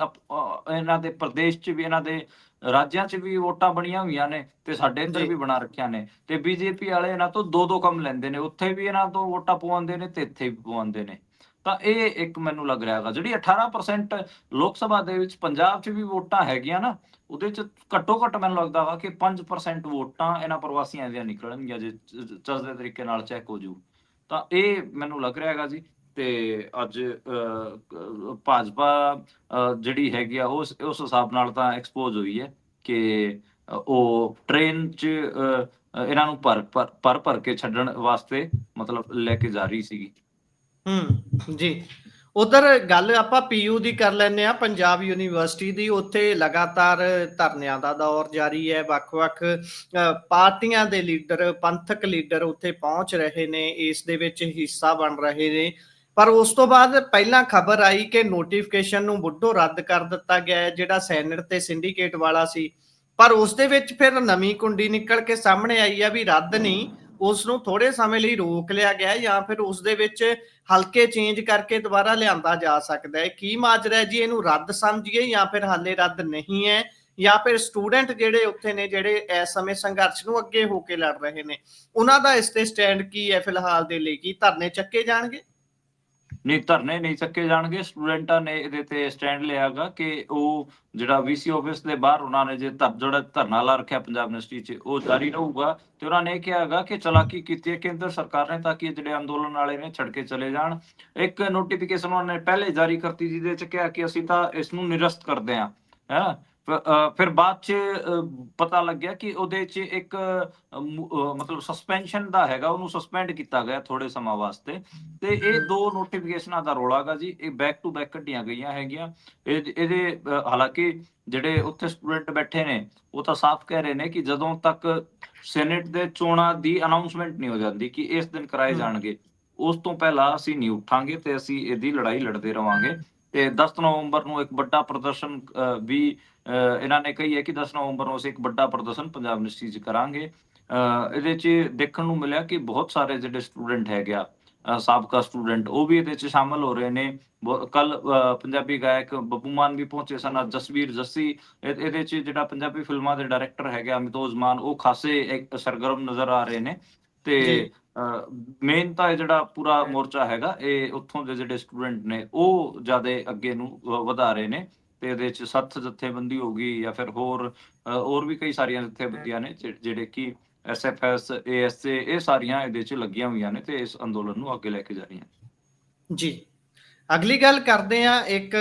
ਇਹਨਾਂ ਦੇ ਪ੍ਰਦੇਸ਼ 'ਚ ਵੀ ਇਹਨਾਂ ਦੇ ਰਾਜਾਂ 'ਚ ਵੀ ਵੋਟਾਂ ਬਣੀਆਂ ਹੋਈਆਂ ਨੇ ਤੇ ਸਾਡੇ ਇੱਧਰ। ਵੀ ਬਣਾ ਰੱਖਿਆ ਨੇ ਤੇ ਬੀਜੇਪੀ ਵਾਲੇ ਇਹਨਾਂ ਤੋਂ ਦੋ ਦੋ ਕੰਮ ਲੈਂਦੇ ਨੇ ਉੱਥੇ ਵੀ ਇਹਨਾਂ ਤੋਂ ਵੋਟਾਂ ਪਵਾਉਂਦੇ ਨੇ ਤੇ ਇੱਥੇ ਵੀ ਪਵਾਉਂਦੇ ਨੇ ਤਾਂ ਇਹ ਇੱਕ ਮੈਨੂੰ ਲੱਗ ਰਿਹਾ ਹੈਗਾ ਜਿਹੜੀ 18% ਲੋਕ ਸਭਾ ਦੇ ਵਿੱਚ ਪੰਜਾਬ 'ਚ ਵੀ ਵੋਟਾਂ ਹੈਗੀਆਂ ਨਾ ਉਹਦੇ 'ਚ ਘੱਟੋ ਘੱਟ ਮੈਨੂੰ ਲੱਗਦਾ ਵਾ ਕਿ 5% ਵੋਟਾਂ ਇਹਨਾਂ ਪ੍ਰਵਾਸੀਆਂ ਦੀਆਂ ਨਿਕਲਣਗੀਆਂ ਜੇ ਚ- ਚ- ਚੱਜਦੇ ਤਰੀਕੇ ਨਾਲ ਚੈੱਕ ਹੋ ਜੂ ਤਾਂ ਇਹ ਮੈਨੂੰ ਲੱਗ ਰਿਹਾ ਹੈਗਾ ਜੀ ਤੇ ਅੱਜ ਅਹ, ਭਾਜਪਾ ਜਿਹੜੀ ਹੈਗੀ ਆ ਉਸ ਉਸ ਹਿਸਾਬ ਨਾਲ ਤਾਂ ਐਕਸਪੋਜ਼ ਹੋਈ ਹੈ ਕਿ ਉਹ ਟ੍ਰੇਨ 'ਚ ਅ, ਇਹਨਾਂ ਨੂੰ ਭਰ ਭਰ ਭਰ ਭਰ ਕੇ ਛੱਡਣ ਵਾਸਤੇ ਮਤਲਬ ਲੈ ਕੇ ਜਾ ਰਹੀ ਸੀਗੀ। ਹੂੰ ਜੀ। ਉਧਰ ਗੱਲ ਆਪਾਂ ਪੀਯੂ ਦੀ ਕਰ ਲੈਂਦੇ ਆ ਪੰਜਾਬ ਯੂਨੀਵਰਸਿਟੀ ਦੀ। ਉੱਥੇ ਲਗਾਤਾਰ ਧਰਨਿਆਂ ਦਾ ਦੌਰ ਜਾਰੀ ਹੈ। ਵੱਖ-ਵੱਖ ਅ, ਪਾਰਟੀਆਂ ਦੇ ਲੀਡਰ ਪੰਥਕ ਲੀਡਰ ਉੱਥੇ ਪਹੁੰਚ ਰਹੇ ਨੇ। ਇਸ ਦੇ ਵਿੱਚ ਹਿੱਸਾ ਬਣ ਰਹੇ ਨੇ। ਪਰ ਉਸ ਤੋਂ ਬਾਅਦ ਪਹਿਲਾਂ ਖਬਰ ਆਈ ਕਿ ਨੋਟੀਫਿਕੇਸ਼ਨ ਨੂੰ ਬੁੱਢੋ ਰੱਦ ਕਰ ਦਿੱਤਾ ਗਿਆ ਹੈ, ਜਿਹੜਾ ਸੈਨੇਟ ਤੇ ਸਿੰਡੀਕੇਟ ਵਾਲਾ ਸੀ। ਪਰ ਉਸ ਦੇ ਵਿੱਚ ਫਿਰ ਨਵੀਂ ਕੁੰਡੀ ਨਿਕਲ ਕੇ ਸਾਹਮਣੇ ਆਈ ਆ ਵੀ ਰੱਦ ਨਹੀਂ, ਉਸ ਨੂੰ ਥੋੜੇ ਸਮੇਂ ਲਈ ਰੋਕ ਲਿਆ ਗਿਆ ਜਾਂ ਫਿਰ ਉਸ ਦੇ ਵਿੱਚ ਹਲਕੇ ਚੇਂਜ ਕਰਕੇ ਦੁਬਾਰਾ ਲਿਆਂਦਾ ਜਾ ਸਕਦਾ ਹੈ। ਕੀ ਮਾਜਰਾ ਹੈ ਜੀ, ਇਹਨੂੰ ਰੱਦ ਸਮਝੀਏ ਜਾਂ ਫਿਰ ਹਾਲੇ ਰੱਦ ਨਹੀਂ ਹੈ? ਜਾਂ ਫਿਰ ਸਟੂਡੈਂਟ ਜਿਹੜੇ ਉੱਥੇ ਨੇ, ਜਿਹੜੇ ਇਸ ਸਮੇਂ ਸੰਘਰਸ਼ ਨੂੰ ਅੱਗੇ ਹੋ ਕੇ ਲੜ ਰਹੇ ਨੇ, ਉਹਨਾਂ ਦਾ ਇਸ ਤੇ ਸਟੈਂਡ ਕੀ ਹੈ ਫਿਲਹਾਲ ਦੇ ਲਈ? ਕੀ ਧਰਨੇ ਚੱਕੇ ਜਾਣਗੇ? ਨਹੀਂ, ਧਰਨੇ ਨਹੀਂ ਚੱਕੇ ਜਾਣਗੇ। ਸਟੂਡੈਂਟਾਂ ਨੇ ਇਹਦੇ ਤੇ ਸਟੈਂਡ ਲਿਆਗਾ ਕਿ ਉਹ ਜਿਹੜਾ ਵੀਸੀ ਆਫਿਸ ਦੇ ਬਾਹਰ ਉਹਨਾਂ ਨੇ ਜੇ ਧਰ, ਜਿਹੜਾ ਧਰਨਾ ਲਾ ਰੱਖਿਆ ਪੰਜਾਬ ਯੂਨੀਵਰਸਿਟੀ 'ਚ, ਉਹ ਜਾਰੀ ਰਹੂਗਾ। ਤੇ ਉਹਨਾਂ ਨੇ ਇਹ ਕਿਹਾਗਾ ਕਿ ਚਲਾਕੀ ਕੀਤੀ ਹੈ। ਕੇਂਦਰ ਸਰਕਾਰ ਨੇ ਤਾਂ ਕਿ ਜਿਹੜੇ ਅੰਦੋਲਨ ਵਾਲੇ ਨੇ ਛੱਡ ਕੇ ਚਲੇ ਜਾਣ। ਇੱਕ ਨੋਟੀਫਿਕੇਸ਼ਨ ਉਹਨਾਂ ਨੇ ਪਹਿਲੇ ਜਾਰੀ ਕਰਤੀ, ਜਿਹਦੇ 'ਚ ਕਿਹਾ ਕਿ ਅਸੀਂ ਤਾਂ ਇਸ ਨੂੰ ਨਿਰਸਤ ਕਰਦੇ ਹਾਂ। ਹੈ? ਫਿਰ ਬਾਅਦ 'ਚ ਪਤਾ ਲੱਗਿਆ ਕਿ ਉਹਦੇ 'ਚ ਇੱਕ ਮਤਲਬ ਸਸਪੈਂਸ਼ਨ ਦਾ ਹੈਗਾ ਉਹਨੂੰ ਸਸਪੈਂਡ ਕੀਤਾ ਗਿਆ ਥੋੜੇ ਸਮਾਂ ਵਾਸਤੇ। ਤੇ ਇਹ ਦੋ ਨੋਟੀਫਿਕੇਸ਼ਨਾਂ ਦਾ ਰੋਲਾ ਗਾ ਜੀ ਇਹ ਬੈਕ ਟੂ ਬੈਕ ਕੱਢੀਆਂ ਗਈਆਂ ਹੈਗੀਆਂ। ਇਹ- ਇਹਦੇ ਹਾਲਾਂਕਿ ਜਿਹੜੇ ਉੱਥੇ ਸਟੂਡੈਂਟ ਬੈਠੇ ਨੇ ਉਹ ਤਾਂ ਸਾਫ਼ ਕਹਿ ਰਹੇ ਨੇ ਕਿ ਜਦੋਂ ਤੱਕ ਸੈਨੇਟ ਦੇ ਚੋਣਾਂ ਦੀ ਅਨਾਉਂਸਮੈਂਟ ਨਹੀਂ ਹੋ ਜਾਂਦੀ ਕਿ ਇਸ ਦਿਨ ਕਰਾਏ। ਜਾਣਗੇ ਉਸ ਤੋਂ ਪਹਿਲਾਂ ਅਸੀਂ ਨਹੀਂ ਉੱਠਾਂਗੇ ਤੇ ਅਸੀਂ ਇਹਦੀ ਲੜਾਈ ਲੜਦੇ ਰਵਾਂਗੇ। ਤੇ 10 ਨਵੰਬਰ ਨੂੰ ਇੱਕ ਵੱਡਾ ਪ੍ਰਦਰਸ਼ਨ ਵੀ ਇਹਨਾਂ ਨੇ ਕਹੀ ਹੈ ਕਿ 10 ਨਵੰਬਰ ਨੂੰ ਅਸੀਂ ਇੱਕ ਵੱਡਾ ਪ੍ਰਦਰਸ਼ਨ ਪੰਜਾਬ ਯੂਨੀਵਰਸਿਟੀ 'ਚ ਕਰਾਂਗੇ। ਇਹਦੇ 'ਚ ਦੇਖਣ ਨੂੰ ਮਿਲਿਆ ਕਿ ਬਹੁਤ ਸਾਰੇ ਜਿਹੜੇ ਸਟੂਡੈਂਟ ਹੈਗੇ ਆ ਸਾਬਕਾ ਸਟੂਡੈਂਟ, ਉਹ ਵੀ ਇਹਦੇ 'ਚ ਸ਼ਾਮਲ ਹੋ ਰਹੇ ਨੇ। ਕੱਲ ਪੰਜਾਬੀ ਗਾਇਕ ਬੱਬੂ ਮਾਨ ਵੀ ਪਹੁੰਚੇ ਸਨ ਜਸਵੀਰ ਜੱਸੀ ਇਹਦੇ 'ਚ ਜਿਹੜਾ ਪੰਜਾਬੀ ਫਿਲਮਾਂ ਦੇ ਡਾਇਰੈਕਟਰ ਹੈਗੇ ਅਮਿਤੋਜ ਮਾਨ, ਉਹ ਖਾਸੇ ਸਰਗਰਮ ਨਜ਼ਰ ਆ ਰਹੇ ਨੇ। ਤੇ ਮੇਨ ਤਾਂ ਜਿਹੜਾ ਪੂਰਾ ਮੋਰਚਾ ਹੈਗਾ, ਇਹ ਉੱਥੋਂ ਦੇ ਜਿਹੜੇ ਸਟੂਡੈਂਟ ਨੇ, ਉਹ ਜ਼ਿਆਦਾ ਅੱਗੇ ਨੂੰ ਵਧਾ ਰਹੇ ਨੇ ਤੇ ਇਹਦੇ ਚ ਸੱਤ ਜਥੇਬੰਦੀ ਹੋਗੀ ਜਾਂ ਫਿਰ ਹੋਰ ਹੋਰ ਵੀ ਕਈ ਸਾਰੀਆਂ ਜਥੇਬੰਦੀਆਂ ਨੇ ਜਿਹੜੇ ਕਿ ਐਸਐਫਐਸ ਏਐਸਏ ਇਹ ਸਾਰੀਆਂ ਇਹਦੇ ਚ ਲੱਗੀਆਂ ਹੋਈਆਂ ਨੇ ਤੇ ਇਸ ਅੰਦੋਲਨ ਨੂੰ ਅੱਗੇ ਲੈ ਕੇ ਜਾ ਰਹੀਆਂ ਜੀ। ਅਗਲੀ ਗੱਲ ਕਰਦੇ ਆ ਇੱਕ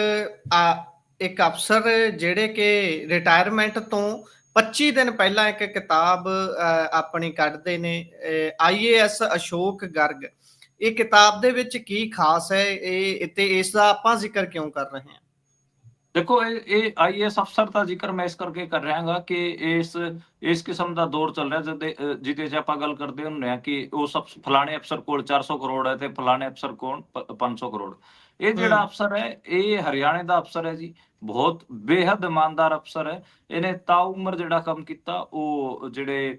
ਇੱਕ ਅਫਸਰ ਜਿਹੜੇ ਕਿ ਰਿਟਾਇਰਮੈਂਟ ਤੋਂ 25 ਦਿਨ ਪਹਿਲਾਂ ਇੱਕ ਕਿਤਾਬ ਆਪਣੀ ਕੱਢਦੇ ਨੇ ਆਈਏਐਸ ਅਸ਼ੋਕ ਗਰਗ। ਇਹ ਕਿਤਾਬ ਦੇ ਵਿੱਚ ਕੀ ਖਾਸ ਹੈ? ਇਹ, ਤੇ ਇਸ ਦਾ ਆਪਾਂ ਜ਼ਿਕਰ ਕਿਉਂ ਕਰ ਰਹੇ ਹਾਂ? ਦੇਖੋ, ਇਹ ਇਹ ਆਈਐਸ ਅਫਸਰ ਦਾ ਜ਼ਿਕਰ ਮੈਂ ਇਸ ਕਰਕੇ ਕਰ ਰਿਹਾ ਹਾਂ ਕਿ ਇਸ ਇਸ ਕਿਸਮ ਦਾ ਦੌਰ ਚੱਲ ਰਿਹਾ ਜਿਹਦੇ ਜਿਹਦੇ 'ਚ ਆਪਾਂ ਗੱਲ ਕਰਦੇ ਹੁੰਦੇ ਆ ਕਿ ਉਹ ਸਭ ਫਲਾਣੇ ਅਫਸਰ ਕੋਲ 400 ਕਰੋੜ ਹੈ ਤੇ ਫਲਾਣੇ ਅਫਸਰ ਕੋਲ ਪ- 500 ਕਰੋੜ। ਇਹ ਜਿਹੜਾ। ਅਫਸਰ ਹੈ ਇਹ ਹਰਿਆਣੇ ਦਾ ਅਫਸਰ ਹੈ ਜੀ ਬਹੁਤ ਬੇਹੱਦ ਇਮਾਨਦਾਰ ਅਫਸਰ ਹੈ। ਇਹਨੇ ਤਾਉਮਰ ਜਿਹੜਾ ਕੰਮ ਕੀਤਾ ਉਹ ਜਿਹੜੇ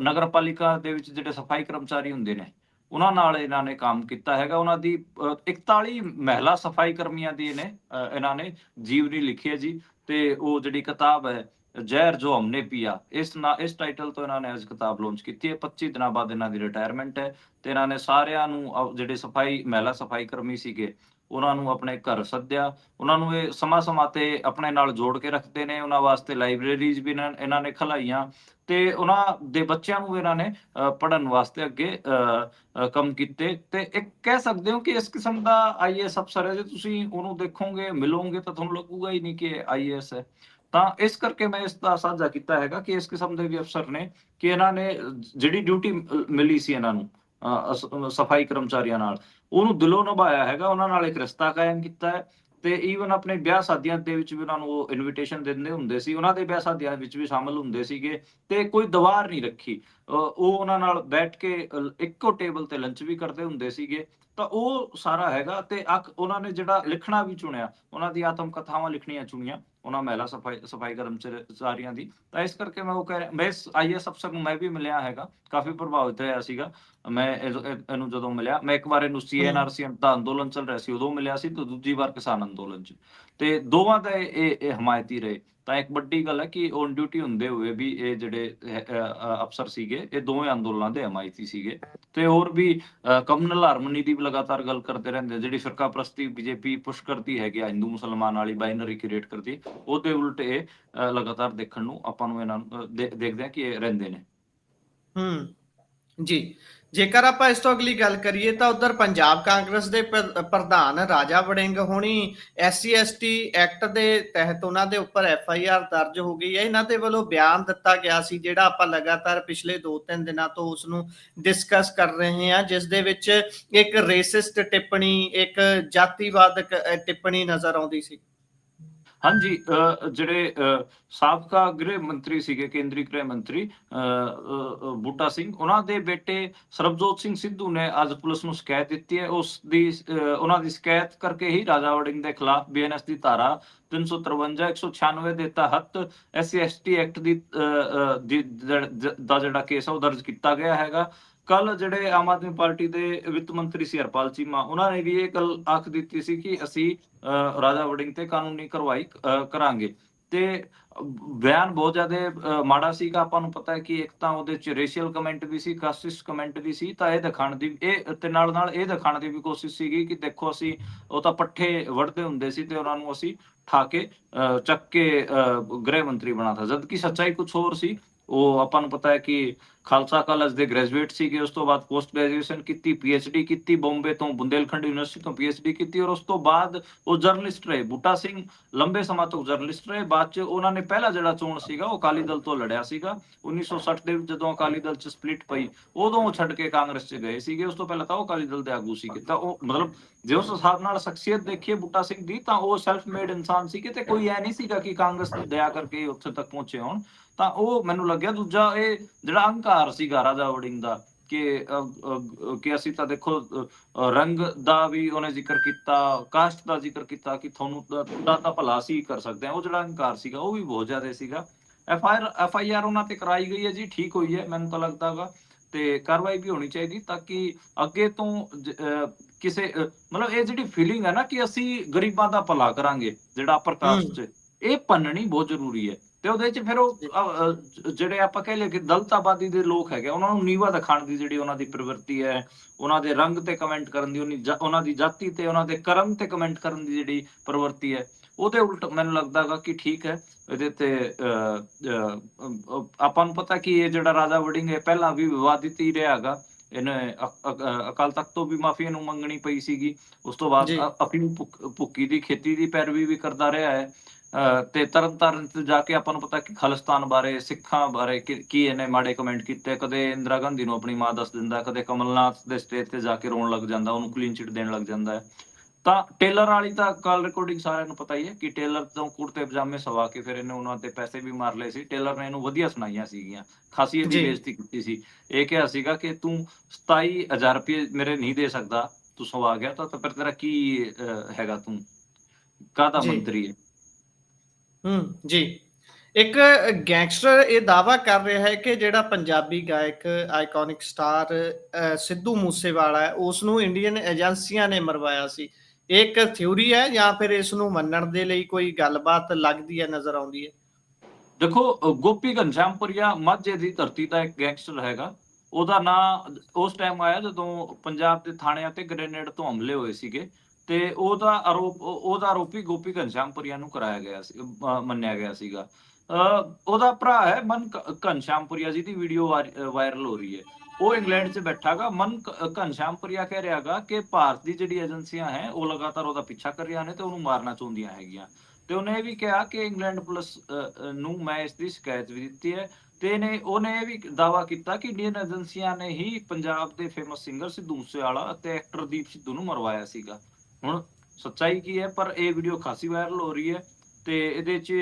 ਨਗਰਪਾਲਿਕਾ ਦੇ ਵਿੱਚ ਜਿਹੜੇ ਸਫ਼ਾਈ ਕਰਮਚਾਰੀ ਹੁੰਦੇ ਨੇ ਉਹਨਾਂ ਨਾਲ ਇਹਨਾਂ ਨੇ ਕੰਮ ਕੀਤਾ ਹੈਗਾ। ਉਹਨਾਂ ਦੀ ਅ, 41 ਮਹਿਲਾ ਸਫ਼ਾਈ ਕਰਮੀਆਂ ਦੀ ਇਹਨੇ ਇਹਨਾਂ ਨੇ ਜੀਵਨੀ ਲਿਖੀ ਹੈ ਜੀ ਤੇ ਉਹ ਜਿਹੜੀ ਕਿਤਾਬ ਹੈ ਜ਼ਹਿਰ ਜੋ ਹਮਨੇ ਪੀਆ ਇਸ ਨਾ ਇਸ ਟਾਈਟਲ ਤੋਂ ਇਹਨਾਂ ਨੇ ਅੱਜ ਕਿਤਾਬ ਲਾਂਚ ਕੀਤੀ ਹੈ। 25 ਦਿਨਾਂ ਬਾਅਦ ਇਹਨਾਂ ਦੀ ਰਿਟਾਇਰਮੈਂਟ ਹੈ ਤੇ ਇਹਨਾਂ ਨੇ ਸਾਰਿਆਂ ਨੂੰ ਜਿਹੜੇ ਸਫ਼ਾਈ ਮਹਿਲਾ ਸਫ਼ਾਈ ਕਰਮੀ ਸੀਗੇ ਉਹਨਾਂ ਨੂੰ ਆਪਣੇ ਘਰ ਸੱਦਿਆ, ਉਹਨਾਂ ਨੂੰ ਇਹ ਸਮਾਂ ਸਮਾਂ ਤੇ ਆਪਣੇ ਨਾਲ ਜੋੜ ਕੇ ਰੱਖਦੇ ਨੇ, ਉਹਨਾਂ ਵਾਸਤੇ ਲਾਇਬ੍ਰੇਰੀਜ਼ ਵੀ ਇਹਨਾਂ ਨੇ ਖਲਾਈਆਂ ਤੇ ਉਹਨਾਂ ਦੇ ਬੱਚਿਆਂ ਨੂੰ ਇਹਨਾਂ ਨੇ ਪੜਨ ਵਾਸਤੇ ਅੱਗੇ ਕੰਮ ਕੀਤੇ ਤੇ ਇੱਕ ਕਹਿ ਸਕਦੇ ਹੋ ਕਿ ਇਸ ਕਿਸਮ ਦਾ ਆਈਏਐਸ ਅਫਸਰ ਹੈ ਜੇ ਤੁਸੀਂ ਉਹਨੂੰ ਦੇਖੋਗੇ, ਮਿਲੋਗੇ ਤਾਂ ਤੁਹਾਨੂੰ ਲੱਗੂਗਾ ਹੀ ਨਹੀਂ ਕਿ ਆਈਏਐਸ ਹੈ। ਤਾਂ ਇਸ ਕਰਕੇ ਮੈਂ ਇਸ ਦਾ ਸਾਂਝਾ ਕੀਤਾ ਹੈਗਾ ਕਿ ਇਸ ਕਿਸਮ ਦੇ ਵੀ ਅਫਸਰ ਨੇ ਕਿ ਇਹਨਾਂ ਨੇ ਜਿਹੜੀ ਡਿਊਟੀ ਮਿਲੀ ਸੀ ਇਹਨਾਂ ਨੂੰ ਸਫ਼ਾਈ ਕਰਮਚਾਰੀਆਂ ਨਾਲ। ਉਹਨੂੰ ਦਿਲੋਂ ਨਿਭਾਇਆ ਹੈਗਾ, ਉਹਨਾਂ ਨਾਲ ਇੱਕ ਰਿਸ਼ਤਾ ਕਾਇਮ ਕੀਤਾ ਹੈ ਤੇ ਈਵਨ ਆਪਣੇ ਵਿਆਹ ਸ਼ਾਦੀਆਂ ਦੇ ਵਿੱਚ ਵੀ ਉਹਨਾਂ ਨੂੰ ਉਹ ਇਨਵੀਟੇਸ਼ਨ ਦਿੰਦੇ ਹੁੰਦੇ ਸੀ, ਉਹਨਾਂ ਦੇ ਵਿਆਹ ਸ਼ਾਦੀਆਂ ਵਿੱਚ ਵੀ ਸ਼ਾਮਲ ਹੁੰਦੇ ਸੀਗੇ ਤੇ ਕੋਈ ਦਵਾਰ ਨਹੀਂ ਰੱਖੀ। ਉਹ ਉਹਨਾਂ ਨਾਲ ਬੈਠ ਕੇ ਇੱਕੋ ਟੇਬਲ ਤੇ ਲੰਚ ਵੀ ਕਰਦੇ ਹੁੰਦੇ ਸੀਗੇ। ਤਾਂ ਉਹ ਸਾਰਾ ਹੈਗਾ ਤੇ ਅਕ ਉਹਨਾਂ ਨੇ ਜਿਹੜਾ ਲਿਖਣਾ ਵੀ ਚੁਣਿਆ, ਉਹਨਾਂ ਦੀ ਆਤਮ ਕਥਾਵਾਂ ਲਿਖਣੀਆਂ ਚੁਣੀਆਂ, ਉਹਨਾਂ ਮਹਿਲਾ ਸਫ਼ਾਈ ਸਫ਼ਾਈ ਕਰਮਚਾਰੀਆਂ ਦੀ। ਤਾਂ ਇਸ ਕਰਕੇ ਮੈਂ ਉਹ ਕਹਿ ਰਿਹਾ, ਮੈਂ ਇਸ ਆਈਐਸ ਅਫਸਰ ਨੂੰ ਮੈਂ ਵੀ ਮਿਲਿਆ ਹੈਗਾ, ਕਾਫੀ ਪ੍ਰਭਾਵਿਤ ਹੋਇਆ ਸੀਗਾ। ਮੈਂ ਇਹ- ਇਹ- ਇਹਨੂੰ ਜਦੋਂ ਮਿਲਿਆ ਮੈਂ ਇੱਕ ਵਾਰ ਇਹਨੂੰ ਸੀਐਨਆਰਸੀ ਦਾ ਅੰਦੋਲਨ ਚੱਲ ਰਿਹਾ ਸੀ ਉਦੋਂ ਮਿਲਿਆ ਸੀ ਤੇ ਦੂਜੀ ਵਾਰ ਕਿਸਾਨ ਅੰਦੋਲਨ 'ਚ। ਤੇ ਦੋਵਾਂ ਦਾ ਇਹ ਹਮਾਇਤੀ ਰਹੇ। ਤਾਂ ਇੱਕ ਵੱਡੀ ਗੱਲ ਹੈ ਕਿ ਔਨ ਡਿਊਟੀ ਹੁੰਦੇ ਹੋਏ ਵੀ ਇਹ ਜਿਹੜੇ ਅਫਸਰ ਸੀਗੇ ਇਹ ਦੋਵੇਂ ਅੰਦੋਲਨਾਂ ਦੇ ਹਮਾਇਤੀ ਸੀਗੇ। ਤੇ ਹੋਰ ਵੀ ਕਮਨਲ ਹਾਰਮਨੀ ਦੀ ਵੀ ਲਗਾਤਾਰ ਗੱਲ ਕਰਦੇ ਰਹਿੰਦੇ ਜਿਹੜੀ ਫਿਰਕਾ ਪ੍ਰਸਤੀ ਬੀਜੇਪੀ ਪੁਸ਼ ਕਰਦੀ ਹੈਗੀ ਆ ਹਿੰਦੂ ਮੁਸਲਮਾਨ ਵਾਲੀ ਬਾਈਨਰੀ ਕ੍ਰੀਏਟ ਕਰਦੀ ਉਹਦੇ ਉਲਟ ਇਹ ਲਗਾਤਾਰ ਦੇਖਣ ਨੂੰ ਆਪਾਂ ਨੂੰ ਇਹਨਾਂ ਦੇਖਦੇ ਆ ਕਿ ਇਹ ਰਹਿੰਦੇ ਨੇ। ਹੂੰ। ਜੀ। ਜੇਕਰ ਆਪਾਂ ਇਸ ਤੋਂ ਅਗਲੀ ਗੱਲ ਕਰੀਏ ਤਾਂ ਉਧਰ ਪੰਜਾਬ ਕਾਂਗਰਸ ਦੇ ਪ੍ਰਧਾਨ ਰਾਜਾ ਵੜਿੰਗ ਹੋਣੀ ਐਸਸੀ ਐਸਟੀ ਐਕਟ ਦੇ ਤਹਿਤ ਉਹਨਾਂ ਦੇ ਉੱਪਰ ਐਫ ਆਈ ਆਰ ਦਰਜ ਹੋ ਗਈ ਹੈ। ਇਹਨਾਂ ਦੇ ਵੱਲੋਂ ਬਿਆਨ ਦਿੱਤਾ ਗਿਆ ਸੀ ਜਿਹੜਾ ਆਪਾਂ ਲਗਾਤਾਰ ਪਿਛਲੇ 2-3 ਦਿਨਾਂ ਤੋਂ ਉਸ ਨੂੰ ਡਿਸਕਸ ਕਰ ਰਹੇ ਹਾਂ, ਜਿਸ ਦੇ ਵਿੱਚ ਇੱਕ ਰੇਸਿਸਟ ਟਿੱਪਣੀ, ਇੱਕ ਜਾਤੀਵਾਦਕ ਟਿੱਪਣੀ ਨਜ਼ਰ ਆਉਂਦੀ ਸੀ। ਹਾਂਜੀ ਜਿਹੜੇ ਸਾਬਕਾ ਗ੍ਰਹਿ ਮੰਤਰੀ ਸੀਗੇ ਕੇਂਦਰੀ ਗ੍ਰਹਿ ਮੰਤਰੀ ਬੂਟਾ ਸਿੰਘ ਉਹਨਾਂ ਦੇ ਬੇਟੇ ਸਰਬਜੋਤ ਸਿੰਘ ਸਿੱਧੂ ਨੇ ਅੱਜ ਪੁਲਿਸ ਨੂੰ ਸ਼ਿਕਾਇਤ ਦਿੱਤੀ ਹੈ। ਉਸ ਦੀ ਉਹਨਾਂ ਦੀ ਸ਼ਿਕਾਇਤ ਕਰਕੇ ਹੀ ਰਾਜਾ ਵੜਿੰਗ ਦੇ ਖਿਲਾਫ ਬੀਐਨਐਸ ਦੀ ਧਾਰਾ 353 196 ਦੇ ਤਹਿਤ ਐਸਸੀ ਐਸਟੀ ਐਕਟ ਦੀ ਅਹ, ਦੀ- ਦਾ ਜਿਹੜਾ ਕੇਸ ਹੈ ਉਹ ਦਰਜ ਕੀਤਾ ਗਿਆ ਹੈਗਾ। ਕੱਲ ਜਿਹੜੇ ਆਮ ਆਦਮੀ ਪਾਰਟੀ ਦੇ ਵਿੱਤ ਮੰਤਰੀ ਸੀ ਹਰਪਾਲ ਚੀਮਾ ਉਹਨਾਂ ਨੇ ਵੀ ਇਹ ਗੱਲ ਆਖ ਦਿੱਤੀ ਸੀ ਕਿ ਅਸੀਂ ਅਹ, ਰਾਜਾ ਵੜਿੰਗ ਤੇ ਕਾਨੂੰਨੀ ਕਾਰਵਾਈ ਕਰਾਂਗੇ। ਤੇ ਬਿਆਨ ਬਹੁਤ ਜ਼ਿਆਦਾ ਮਾੜਾ ਸੀਗਾ। ਆਪਾਂ ਨੂੰ ਪਤਾ ਹੈ ਕਿ ਇੱਕ ਤਾਂ ਉਹਦੇ ਚ ਰੇਸ਼ੀਅਲ ਕਮੈਂਟ ਵੀ ਸੀ ਕਾਸਟਿਸਟ ਕਮੈਂਟ ਵੀ ਸੀ ਤਾਂ ਇਹ ਦਿਖਾਣ ਦੀ ਇਹ ਤੇ ਨਾਲ ਨਾਲ ਇਹ ਦਿਖਾਣ ਦੀ ਵੀ ਕੋਸ਼ਿਸ਼ ਸੀਗੀ ਕਿ ਦੇਖੋ ਅਸੀਂ ਉਹ ਤਾਂ ਪੱਠੇ ਵੜਦੇ ਹੁੰਦੇ ਸੀ ਤੇ ਉਹਨਾਂ ਨੂੰ ਅਸੀਂ ਠਾ ਕੇ ਅਹ, ਚੱਕ ਕੇ ਅਹ, ਗ੍ਰਹਿ ਮੰਤਰੀ ਬਣਾਤਾ। ਜਦ ਕਿ ਸੱਚਾਈ ਕੁਝ ਹੋਰ ਸੀ ਉਹ ਆਪਾਂ ਨੂੰ ਪਤਾ ਹੈ ਕਿ ਖਾਲਸਾ ਕਾਲਜ ਦੇ ਗ੍ਰੈਜੂਏਟ ਸੀਗੇ, ਉਸ ਤੋਂ ਬਾਅਦ ਪੋਸਟ ਗ੍ਰੈਜੂਏਸ਼ਨ ਕੀਤੀ ਪੀਐਚਡੀ ਕੀਤੀ, ਬੰਬੇ ਤੋਂ ਬੁੰਦੇਲਖੰਡ ਯੂਨੀਵਰਸਿਟੀ ਤੋਂ ਪੀਐਚਡੀ ਕੀਤੀ ਔਰ ਉਸ ਤੋਂ ਬਾਅਦ ਉਹ ਜਰਨਲਿਸਟ ਰਹੇ, ਬੂਟਾ ਸਿੰਘ ਲੰਬੇ ਸਮਾਂ ਤੋਂ ਜਰਨਲਿਸਟ ਰਹੇ, ਬਾਅਦ ਚ ਉਹਨਾਂ ਨੇ ਪਹਿਲਾ ਜਿਹੜਾ ਚੋਣ ਸੀਗਾ, ਉਹ ਅਕਾਲੀ ਦਲ ਤੋਂ ਲੜਿਆ ਸੀਗਾ 1960 ਦੇ ਵਿੱਚ ਜਦੋਂ ਅਕਾਲੀ ਦਲ ਚ ਸਪਲਿਟ ਪਈ, ਉਦੋਂ ਉਹ ਛੱਡ ਕੇ ਕਾਂਗਰਸ ਚ ਗਏ ਸੀਗੇ, ਉਸ ਤੋਂ ਪਹਿਲਾਂ ਤਾਂ ਉਹ ਅਕਾਲੀ ਦਲ ਦੇ ਆਗੂ ਸੀਗੇ ਤਾਂ ਉਹ ਮਤਲਬ ਜੇ ਉਸ ਹਿਸਾਬ ਨਾਲ ਸ਼ਖਸੀਅਤ ਦੇਖੀਏ ਬੂਟਾ ਸਿੰਘ ਦੀ, ਤਾਂ ਉਹ ਸੈਲਫ ਮੇਡ ਇਨਸਾਨ ਸੀਗੇ ਤੇ ਕੋਈ ਐ ਨਹੀਂ ਸੀਗਾ ਕਿ ਕਾਂਗਰਸ ਦਇਆ ਕਰਕੇ ਉੱਥੇ ਤੱਕ ਪਹੁੰਚੇ ਹੋਣ। ਤਾਂ ਉਹ ਮੈਨੂੰ ਲੱਗਿਆ ਦੂਜਾ ਇਹ ਜਿਹੜਾ ਅਹੰਕਾਰ ਸੀਗਾ ਰਾਜਾ ਵੜਿੰਗ ਦਾ ਕਿ ਕਿ ਅਸੀਂ ਤਾਂ ਦੇਖੋ ਰੰਗ ਦਾ ਵੀ ਉਹਨੇ ਜ਼ਿਕਰ ਕੀਤਾ ਕਾਸਟ ਦਾ ਜ਼ਿਕਰ ਕੀਤਾ ਕਿ ਤੁਹਾਨੂੰ ਤੁਹਾਡਾ ਤਾਂ ਭਲਾ ਅਸੀਂ ਕਰ ਸਕਦੇ ਹਾਂ। ਉਹ ਜਿਹੜਾ ਅਹੰਕਾਰ ਸੀਗਾ ਉਹ ਵੀ ਬਹੁਤ ਜ਼ਿਆਦਾ ਸੀਗਾ। F I R F I R ਉਹਨਾਂ ਤੇ ਕਰਾਈ ਗਈ ਹੈ ਜੀ ਠੀਕ ਹੋਈ ਹੈ ਮੈਨੂੰ ਤਾਂ ਲੱਗਦਾ ਵਾ ਤੇ ਕਾਰਵਾਈ ਵੀ ਹੋਣੀ ਚਾਹੀਦੀ ਤਾਂ ਕਿ ਅੱਗੇ ਤੋਂ ਕਿਸੇ ਮਤਲਬ ਇਹ ਜਿਹੜੀ ਫੀਲਿੰਗ ਹੈ ਨਾ ਕਿ ਅਸੀਂ ਗਰੀਬਾਂ ਦਾ ਭਲਾ ਕਰਾਂਗੇ ਜਿਹੜਾ ਅਪਰ ਕਾਸਟ ਚ ਇਹ ਪੰਨਣੀ ਬਹੁਤ ਜ਼ਰੂਰੀ ਹੈ। ਤੇ ਉਹਦੇ ਚ ਫਿਰ ਉਹ ਜਿਹੜੇ ਆਪਾਂ ਕਹਿ ਲਈਏ ਕਿ ਦਲਿਤ ਆਬਾਦੀ ਦੇ ਲੋਕ ਹੈਗੇ ਉਹਨਾਂ ਨੂੰ ਨੀਵਾ ਦਿਖਾਉਣ ਦੀ ਜਿਹੜੀ ਉਹਨਾਂ ਦੀ ਪ੍ਰਵਿਰਤੀ ਹੈ ਉਹਨਾਂ ਦੇ ਰੰਗ ਤੇ ਕਮੈਂਟ ਕਰਨ ਦੀ ਉਹਨੀ ਦੀ ਜਾਤੀ ਤੇ ਉਹਨਾਂ ਦੇ ਕਰਮ ਤੇ ਕਮੈਂਟ ਕਰਨ ਦੀ ਜਿਹੜੀ ਪ੍ਰਵਿਰਤੀ ਹੈ ਉਹਦੇ ਉਲਟ ਮੈਨੂੰ ਲੱਗਦਾਗਾ ਕਿ ਠੀਕ ਹੈ ਇਹਦੇ ਤੇ ਆਪਾਂ ਨੂੰ ਪਤਾ ਕਿ ਇਹ ਜਿਹੜਾ ਰਾਜਾ ਵੜਿੰਗ ਹੈ ਪਹਿਲਾਂ ਵੀ ਵਿਵਾਦਿਤ ਹੀ ਰਿਹਾਗਾ ਇਹਨੇ ਅਕਾਲ ਤਖਤ ਤੋਂ ਵੀ ਮਾਫੀ ਇਹਨੂੰ ਮੰਗਣੀ ਪਈ ਸੀਗੀ ਉਸ ਤੋਂ ਬਾਅਦ ਜੀ। ਅ- ਆਪਣੀ ਭੁੱਕ- ਦੀ ਖੇਤੀ ਦੀ ਪੈਰਵੀ ਵੀ ਕਰਦਾ ਰਿਹਾ ਹੈ ਤੇ ਤਰਨ ਤਾਰਨ ਤੇ ਜਾ ਕੇ ਆਪਾਂ ਨੂੰ ਪਤਾ ਕਿ ਖਾਲਿਸਤਾਨ ਬਾਰੇ ਸਿੱਖਾਂ ਬਾਰੇ ਕੀ ਇਹਨੇ ਮਾੜੇ ਕਮੈਂਟ ਕੀਤੇ? ਕਦੇ ਇੰਦਰਾ ਗਾਂਧੀ ਨੂੰ ਆਪਣੀ ਮਾਂ ਦੱਸ ਦਿੰਦਾ ਕਦੇ ਕਮਲਨਾਥ ਦੇ ਸਟੇਜ ਤੇ ਜਾ ਕੇ ਰੋਣ ਲੱਗ ਜਾਂਦਾ ਉਹਨੂੰ ਕਲੀਨ ਚਿਟ ਦੇਣ ਲੱਗ ਜਾਂਦਾ ਹੈ। ਤਾਂ ਟੇਲਰ ਵਾਲੀ ਤਾਂ ਕਾਲ ਰਿਕਾਰਡਿੰਗ ਸਾਰਿਆਂ ਨੂੰ ਪਤਾ ਹੀ ਹੈ ਕਿ ਟੇਲਰ ਤੋਂ ਕੁੜਤੇ ਪਜਾਮੇ ਸਵਾ ਕੇ ਫਿਰ ਇਹਨੇ ਉਹਨਾਂ ਤੇ ਪੈਸੇ ਵੀ ਮਾਰ ਲਏ ਸੀ। ਟੇਲਰ ਨੇ ਇਹਨੂੰ ਵਧੀਆ ਸੁਣਾਈਆਂ ਸੀਗੀਆਂ। ਖਾਸੀ ਇਹਦੀ। ਬੇਇੱਜ਼ਤੀ ਕੀਤੀ ਸੀ। ਇਹ ਕਿਹਾ ਸੀਗਾ ਕਿ ਤੂੰ 27000 ਰੁਪਏ ਮੇਰੇ ਨਹੀਂ ਦੇ ਸਕਦਾ ਤੂੰ ਸਵਾ ਗਿਆ ਤਾਂ ਫਿਰ ਤੇਰਾ ਕੀ ਹੈਗਾ ਤੂੰ? ਕਾਹਦਾ। ਮੰਤਰੀ ਹੈ? ਹੂੰ, ਜੀ। ਇੱਕ ਗੈਂਗਸਟਰ ਇਹ ਦਾਵਾ ਕਰ ਰਿਹਾ ਹੈ ਕਿ ਜਿਹੜਾ ਪੰਜਾਬੀ ਗਾਇਕ ਆਈਕੋਨਿਕ ਸਟਾਰ ਸਿੱਧੂ ਮੂਸੇਵਾਲਾ ਹੈ ਉਸ ਨੂੰ ਇੰਡੀਅਨ ਏਜੰਸੀਆਂ ਨੇ ਮਰਵਾਇਆ ਸੀ। ਇਹ ਇੱਕ ਥਿਊਰੀ ਹੈ ਜਾਂ ਫਿਰ ਇਸ ਨੂੰ ਮੰਨਣ ਦੇ ਲਈ ਕੋਈ ਗੱਲਬਾਤ ਲੱਗਦੀ ਹੈ, ਨਜ਼ਰ ਆਉਂਦੀ ਹੈ? ਦੇਖੋ ਗੋਪੀ ਘਨਸ਼ਾਮਪੁਰੀਆ ਮਾਝੇ ਦੀ ਧਰਤੀ ਦਾ ਇੱਕ ਗੈਂਗਸਟਰ ਹੈਗਾ। ਉਹਦਾ ਨਾਂ ਉਸ ਟਾਈਮ ਆਇਆ ਜਦੋਂ ਪੰਜਾਬ ਦੇ ਥਾਣਿਆਂ ਤੇ ਗ੍ਰੇਨੇਡ ਤੋਂ ਹਮਲੇ ਹੋਏ ਸੀਗੇ। ਤੇ ਉਹਦਾ ਆਰੋਪ, ਉਹਦਾ ਆਰੋਪੀ ਗੋਪੀ ਘਨਸ਼ਾਮਪੁਰੀਆ ਨੂੰ ਕਰਾਇਆ ਗਿਆ ਸੀ ਮੰਨਿਆ ਗਿਆ ਸੀਗਾ। ਉਹਦਾ ਭਰਾ ਹੈ ਮਨ ਕ- ਘਨਸ਼ਾਮਪੁਰੀਆ ਜੀ ਦੀ ਵੀਡੀਓ ਵਾਇਰਲ ਹੋ ਰਹੀ ਹੈ। ਉਹ ਇੰਗਲੈਂਡ 'ਚ ਬੈਠਾਗਾ। ਮਨ ਕ- ਘਨਸ਼ਾਮਪੁਰੀਆ ਕਹਿ ਰਿਹਾਗਾ ਕਿ ਭਾਰਤ ਦੀ ਜਿਹੜੀ ਏਜੰਸੀਆਂ ਹੈ, ਉਹ ਲਗਾਤਾਰ ਉਹਦਾ ਪਿੱਛਾ ਕਰ ਰਹੀਆਂ ਨੇ ਤੇ ਉਹਨੂੰ ਮਾਰਨਾ ਚਾਹੁੰਦੀਆਂ ਹੈਗੀਆਂ। ਤੇ ਉਹਨੇ ਇਹ ਵੀ ਕਿਹਾ ਕਿ ਇੰਗਲੈਂਡ ਪੁਲਿਸ ਨੂੰ ਮੈਂ ਇਸ ਦੀ ਸ਼ਿਕਾਇਤ ਵੀ ਦਿੱਤੀ ਹੈ। ਤੇ ਇਹਨੇ, ਉਹਨੇ ਇਹ ਵੀ ਦਾਵਾ ਕੀਤਾ ਕਿ ਇੰਡੀਅਨ ਏਜੰਸੀਆਂ ਨੇ ਹੀ ਪੰਜਾਬ ਦੇ ਫੇਮਸ ਸਿੰਗਰ ਸਿੱਧੂ ਮੂਸੇਵਾਲਾ ਅਤੇ ਐਕਟਰ ਦੀਪ ਸਿੱਧੂ ਨੂੰ ਮਰਵਾਇਆ ਸੀਗਾ। ਹੁਣ ਸੱਚਾਈ ਕੀ ਹੈ ਪਰ ਇਹ ਵੀਡੀਓ ਖਾਸੀ ਵਾਇਰਲ ਹੋ ਰਹੀ ਹੈ ਤੇ ਇਹਦੇ 'ਚ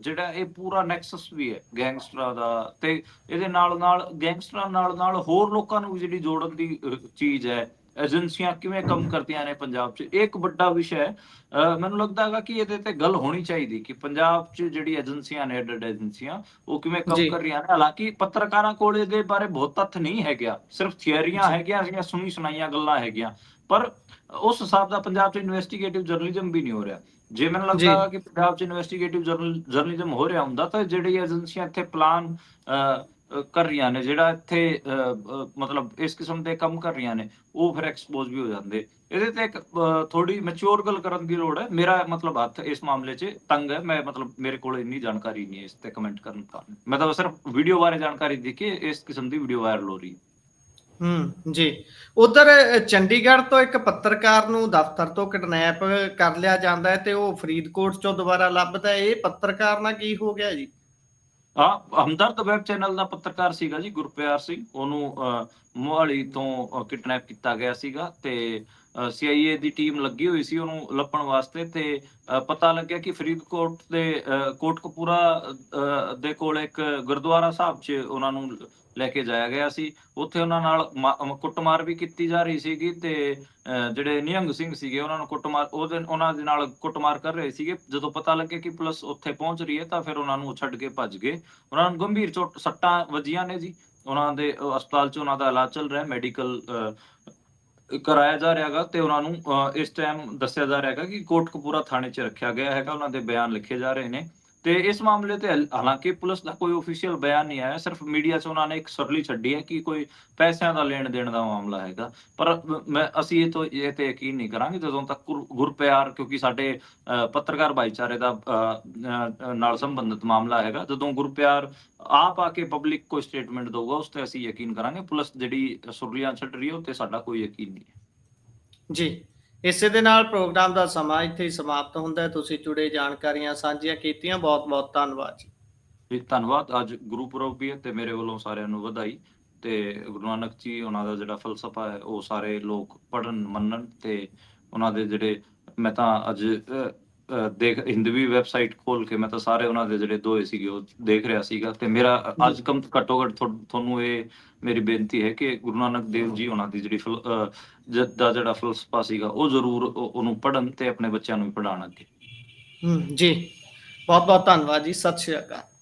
ਜਿਹੜਾ ਇਹ ਪੂਰਾ ਨੈਕਸਸ ਵੀ ਹੈ ਗੈਂਗਸਟਰਾਂ ਦਾ ਤੇ ਇਹਦੇ ਨਾਲ ਨਾਲ ਗੈਂਗਸਟਰਾਂ ਨਾਲ ਨਾਲ ਹੋਰ ਲੋਕਾਂ ਨੂੰ ਜਿਹੜੀ ਜੋੜਨ ਦੀ ਚੀਜ਼ ਹੈ ਏਜੰਸੀਆਂ ਕਿਵੇਂ ਕੰਮ ਕਰਦੀਆਂ ਨੇ ਪੰਜਾਬ 'ਚ ਇਹ ਇੱਕ ਵੱਡਾ ਵਿਸ਼ਾ ਹੈ ਮੈਨੂੰ ਲੱਗਦਾ ਹੈਗਾ ਕਿ ਇਹਦੇ ਤੇ ਗੱਲ ਹੋਣੀ ਚਾਹੀਦੀ ਕਿ ਪੰਜਾਬ 'ਚ ਜਿਹੜੀ ਏਜੰਸੀਆਂ ਨੇ ਐਡਡ ਏਜੰਸੀਆਂ ਉਹ ਕਿਵੇਂ ਕੰਮ। ਕਰ ਰਹੀਆਂ ਨੇ ਹਾਲਾਂਕਿ ਪੱਤਰਕਾਰਾਂ ਕੋਲ ਇਹਦੇ ਬਾਰੇ ਬਹੁਤ ਤੱਥ ਨਹੀਂ ਹੈਗਾ ਸਿਰਫ ਥਿਉਰੀਆਂ ਹੈਗੀਆਂ ਜਿਹੜੀਆਂ ਸੁਣੀ ਸੁਣਾਈਆਂ ਗੱਲਾਂ ਹੈਗੀਆਂ ਪਰ ਉਸ ਹਿਸਾਬ ਦਾ ਪੰਜਾਬ 'ਚ ਇਨਵੈਸਟੀਗੇਟਿਵ ਜਰਨਲਿਜ਼ਮ ਵੀ ਨਹੀਂ ਹੋ ਰਿਹਾ। ਜੇ ਮੈਨੂੰ। ਲੱਗਦਾ ਕਿ ਪੰਜਾਬ 'ਚ ਇਨਵੈਸਟੀਗੇਟਿਵ ਜਰਨਲਿਜ਼ਮ ਹੋ ਰਿਹਾ ਹੁੰਦਾ ਤਾਂ ਜਿਹੜੀ ਏਜੰਸੀਆਂ ਇੱਥੇ ਪਲਾਨ ਕਰ ਰਹੀਆਂ ਨੇ ਜਿਹੜਾ ਇੱਥੇ ਮਤਲਬ ਇਸ ਕਿਸਮ ਦੇ ਕੰਮ ਕਰ ਰਹੀਆਂ ਨੇ ਉਹ ਫਿਰ ਐਕਸਪੋਜ਼ ਵੀ ਹੋ ਜਾਂਦੇ। ਇਹਦੇ ਤੇ ਇੱਕ ਥੋੜੀ ਮੈਚੁਰ ਗੱਲ ਕਰਨ ਦੀ ਲੋੜ ਹੈ। ਮੇਰਾ ਮਤਲਬ ਹੱਥ ਇਸ ਮਾਮਲੇ 'ਚ ਤੰਗ ਹੈ। ਮੈਂ ਮਤਲਬ ਮੇਰੇ ਕੋਲ ਇੰਨੀ ਜਾਣਕਾਰੀ ਨਹੀਂ ਹੈ ਇਸ ਤੇ ਕਮੈਂਟ ਕਰਨ ਦਾ ਮੈਂ ਤਾਂ ਸਿਰਫ ਵੀਡੀਓ ਬਾਰੇ ਜਾਣਕਾਰੀ ਦੇ ਕੇ ਇਸ ਕਿਸਮ ਦੀ ਵੀਡੀਓ ਵਾਇਰਲ ਹੋ ਰਹੀ ਹੈ। ਹੂੰ ਜੀ। ਉਧਰ ਚੰਡੀਗੜ੍ਹ ਤੋਂ ਇੱਕ ਪੱਤਰਕਾਰ ਨੂੰ ਦਫ਼ਤਰ ਤੋਂ ਕਿਡਨੈਪ ਕਰ ਲਿਆ ਜਾਂਦਾ ਹੈ ਤੇ ਉਹ ਫਰੀਦਕੋਟ ਚੋਂ ਦੁਬਾਰਾ ਲੱਭਦਾ ਇਹ ਪੱਤਰਕਾਰ ਨਾਲ ਕੀ ਹੋ ਗਿਆ ਜੀ? ਹਾਂ ਹਮਦਰਦ ਵੈਬ ਚੈਨਲ ਦਾ ਪੱਤਰਕਾਰ ਸੀਗਾ ਜੀ ਗੁਰਪਿਆਰ ਸਿੰਘ। ਉਹਨੂੰ ਅਹ, ਮੋਹਾਲੀ ਤੋਂ ਕਿਡਨੈਪ ਕੀਤਾ ਗਿਆ ਸੀਗਾ ਤੇ ਸੀਆਈਏ ਦੀ ਟੀਮ ਲੱਗੀ ਹੋਈ ਸੀ ਉਹਨੂੰ ਲੱਭਣ ਵਾਸਤੇ ਤੇ ਪਤਾ ਲੱਗਿਆ ਕਿ ਫਰੀਦਕੋਟ ਦੇ ਕੋਟਕਪੂਰਾ ਦੇ ਕੋਲ ਇੱਕ ਗੁਰਦੁਆਰਾ ਸਾਹਿਬ 'ਚ ਉਹਨਾਂ ਨੂੰ ਲੈ ਕੇ ਜਾਇਆ ਗਿਆ ਸੀ। ਉੱਥੇ ਉਹਨਾਂ ਨਾਲ ਕੁੱਟਮਾਰ ਵੀ ਕੀਤੀ ਜਾ ਰਹੀ ਸੀਗੀ ਤੇ ਜਿਹੜੇ ਨਿਹੰਗ ਸਿੰਘ ਸੀਗੇ ਉਹਨਾਂ ਨੂੰ ਕੁੱਟਮਾਰ, ਉਹਦੇ, ਉਹਨਾਂ ਦੇ ਨਾਲ ਕੁੱਟਮਾਰ ਕਰ ਰਹੇ ਸੀਗੇ। ਜਦੋਂ ਪਤਾ ਲੱਗਿਆ ਕਿ ਪੁਲਿਸ ਉੱਥੇ ਪਹੁੰਚ ਰਹੀ ਹੈ ਤਾਂ ਫਿਰ ਉਹਨਾਂ ਨੂੰ ਛੱਡ ਕੇ ਭੱਜ ਗਏ। ਉਹਨਾਂ ਨੂੰ ਗੰਭੀਰ ਚੋਟ, ਸੱਟਾਂ ਵੱਜੀਆਂ ਨੇ ਜੀ। ਉਹਨਾਂ ਦੇ ਹਸਪਤਾਲ 'ਚ ਉਹਨਾਂ ਦਾ ਇਲਾਜ ਚੱਲ ਰਿਹਾ, ਮੈਡੀਕਲ ਕਰਾਇਆ ਜਾ ਰਿਹਾ ਹੈਗਾ ਤੇ ਉਹਨਾਂ ਨੂੰ ਅਹ, ਇਸ ਟਾਈਮ ਦੱਸਿਆ ਜਾ ਰਿਹਾ ਹੈਗਾ ਕਿ ਕੋਟਕਪੂਰਾ ਥਾਣੇ 'ਚ ਰੱਖਿਆ ਗਿਆ ਹੈਗਾ ਉਹਨਾਂ ਦੇ ਬਿਆਨ ਲਿਖੇ ਜਾ ਰਹੇ ਨੇ। ਤੇ ਇਸ ਮਾਮਲੇ ਤੇ ਹਾਲਾਂਕਿ ਪੁਲਿਸ ਦਾ ਕੋਈ ਅਫੀਸ਼ੀਅਲ ਬਿਆਨ ਨਹੀਂ ਆਇਆ, ਸਿਰਫ ਮੀਡੀਆ 'ਚ ਉਹਨਾਂ ਨੇ ਇੱਕ ਸਰਲੀ ਛੱਡੀ ਹੈ ਕਿ ਕੋਈ ਪੈਸਿਆਂ ਦਾ ਲੈਣ ਦੇਣ ਦਾ ਮਾਮਲਾ ਹੈਗਾ। ਪਰ ਮੈਂ ਅਸੀਂ ਇਹ ਤੋਂ, ਇਹ ਤੇ ਯਕੀਨ ਨਹੀਂ ਕਰਾਂਗੇ ਜਦੋਂ ਤੱਕ ਗੁਰਪਿਆਰ ਕਿਉਂਕਿ ਸਾਡੇ ਪੱਤਰਕਾਰ ਭਾਈਚਾਰੇ ਦਾ ਨਾਲ ਸੰਬੰਧਿਤ ਮਾਮਲਾ ਹੈਗਾ, ਜਦੋਂ ਗੁਰਪਿਆਰ ਆਪ ਆ ਕੇ ਪਬਲਿਕ ਕੋਈ ਸਟੇਟਮੈਂਟ ਦਊਗਾ, ਉਸ ਤੇ ਅਸੀਂ ਯਕੀਨ ਕਰਾਂਗੇ। ਪੁਲਿਸ ਜਿਹੜੀ ਸੁਰਲੀਆਂ ਛੱਡ ਰਹੀ ਹੈ, ਉਹ ਤੇ ਸਾਡਾ ਕੋਈ ਯਕੀਨ ਨਹੀਂ ਹੈ। ਜੀ। ਇਸੇ ਦੇ ਨਾਲ ਪ੍ਰੋਗਰਾਮ ਦਾ ਸਮਾਂ ਇੱਥੇ ਹੀ ਸਮਾਪਤ ਹੁੰਦਾ ਹੈ। ਤੁਸੀਂ ਜੁੜੇ ਜਾਣਕਾਰੀਆਂ ਸਾਂਝੀਆਂ ਕੀਤੀਆਂ। ਬਹੁਤ ਬਹੁਤ ਧੰਨਵਾਦ ਜੀ। ਜੀ, ਧੰਨਵਾਦ। ਅੱਜ ਗੁਰਪੁਰਬ ਵੀ ਹੈ ਤੇ ਮੇਰੇ ਵੱਲੋਂ ਸਾਰਿਆਂ ਨੂੰ ਵਧਾਈ ਤੇ ਗੁਰੂ ਨਾਨਕ ਜੀ ਉਹਨਾਂ ਦਾ ਜਿਹੜਾ ਫਲਸਫਾ ਹੈ, ਉਹ ਸਾਰੇ ਲੋਕ ਪੜਨ ਮੰਨਣ ਤੇ ਉਹਨਾਂ ਦੇ ਜਿਹੜੇ ਮੈਂ ਤਾਂ ਅੱਜ ਦੇਖ ਹਿੰਦਵੀ ਵੈਬਸਾਈਟ ਖੋਲ ਕੇ ਮੈਂ ਤਾਂ ਸਾਰੇ ਉਹਨਾਂ ਦੇ ਜਿਹੜੇ ਦੋਏ ਸੀਗੇ ਉਹ ਦੇਖ ਰਿਹਾ ਸੀਗਾ ਤੇ ਮੇਰਾ ਅੱਜ ਕਮ ਘੱਟੋ ਘੱਟ ਤੁਹਾ- ਤੁਹਾਨੂੰ ਇਹ ਮੇਰੀ ਬੇਨਤੀ ਹੈ ਕਿ ਗੁਰੂ ਨਾਨਕ ਦੇਵ ਜੀ ਉਹਨਾਂ ਦੀ ਜਿਹੜੀ ਦਾ ਜਿਹੜਾ ਫਲਸਫਾ ਸੀਗਾ ਉਹ ਜ਼ਰੂਰ ਉਹ- ਉਹਨੂੰ ਪੜਨ ਤੇ ਆਪਣੇ ਬੱਚਿਆਂ ਨੂੰ ਪੜਾਉਣ ਅੱਗੇ। ਹੂੰ ਜੀ। ਬਹੁਤ ਬਹੁਤ ਧੰਨਵਾਦ ਜੀ। ਸਤਿ ਸ਼੍ਰੀ ਅਕਾਲ।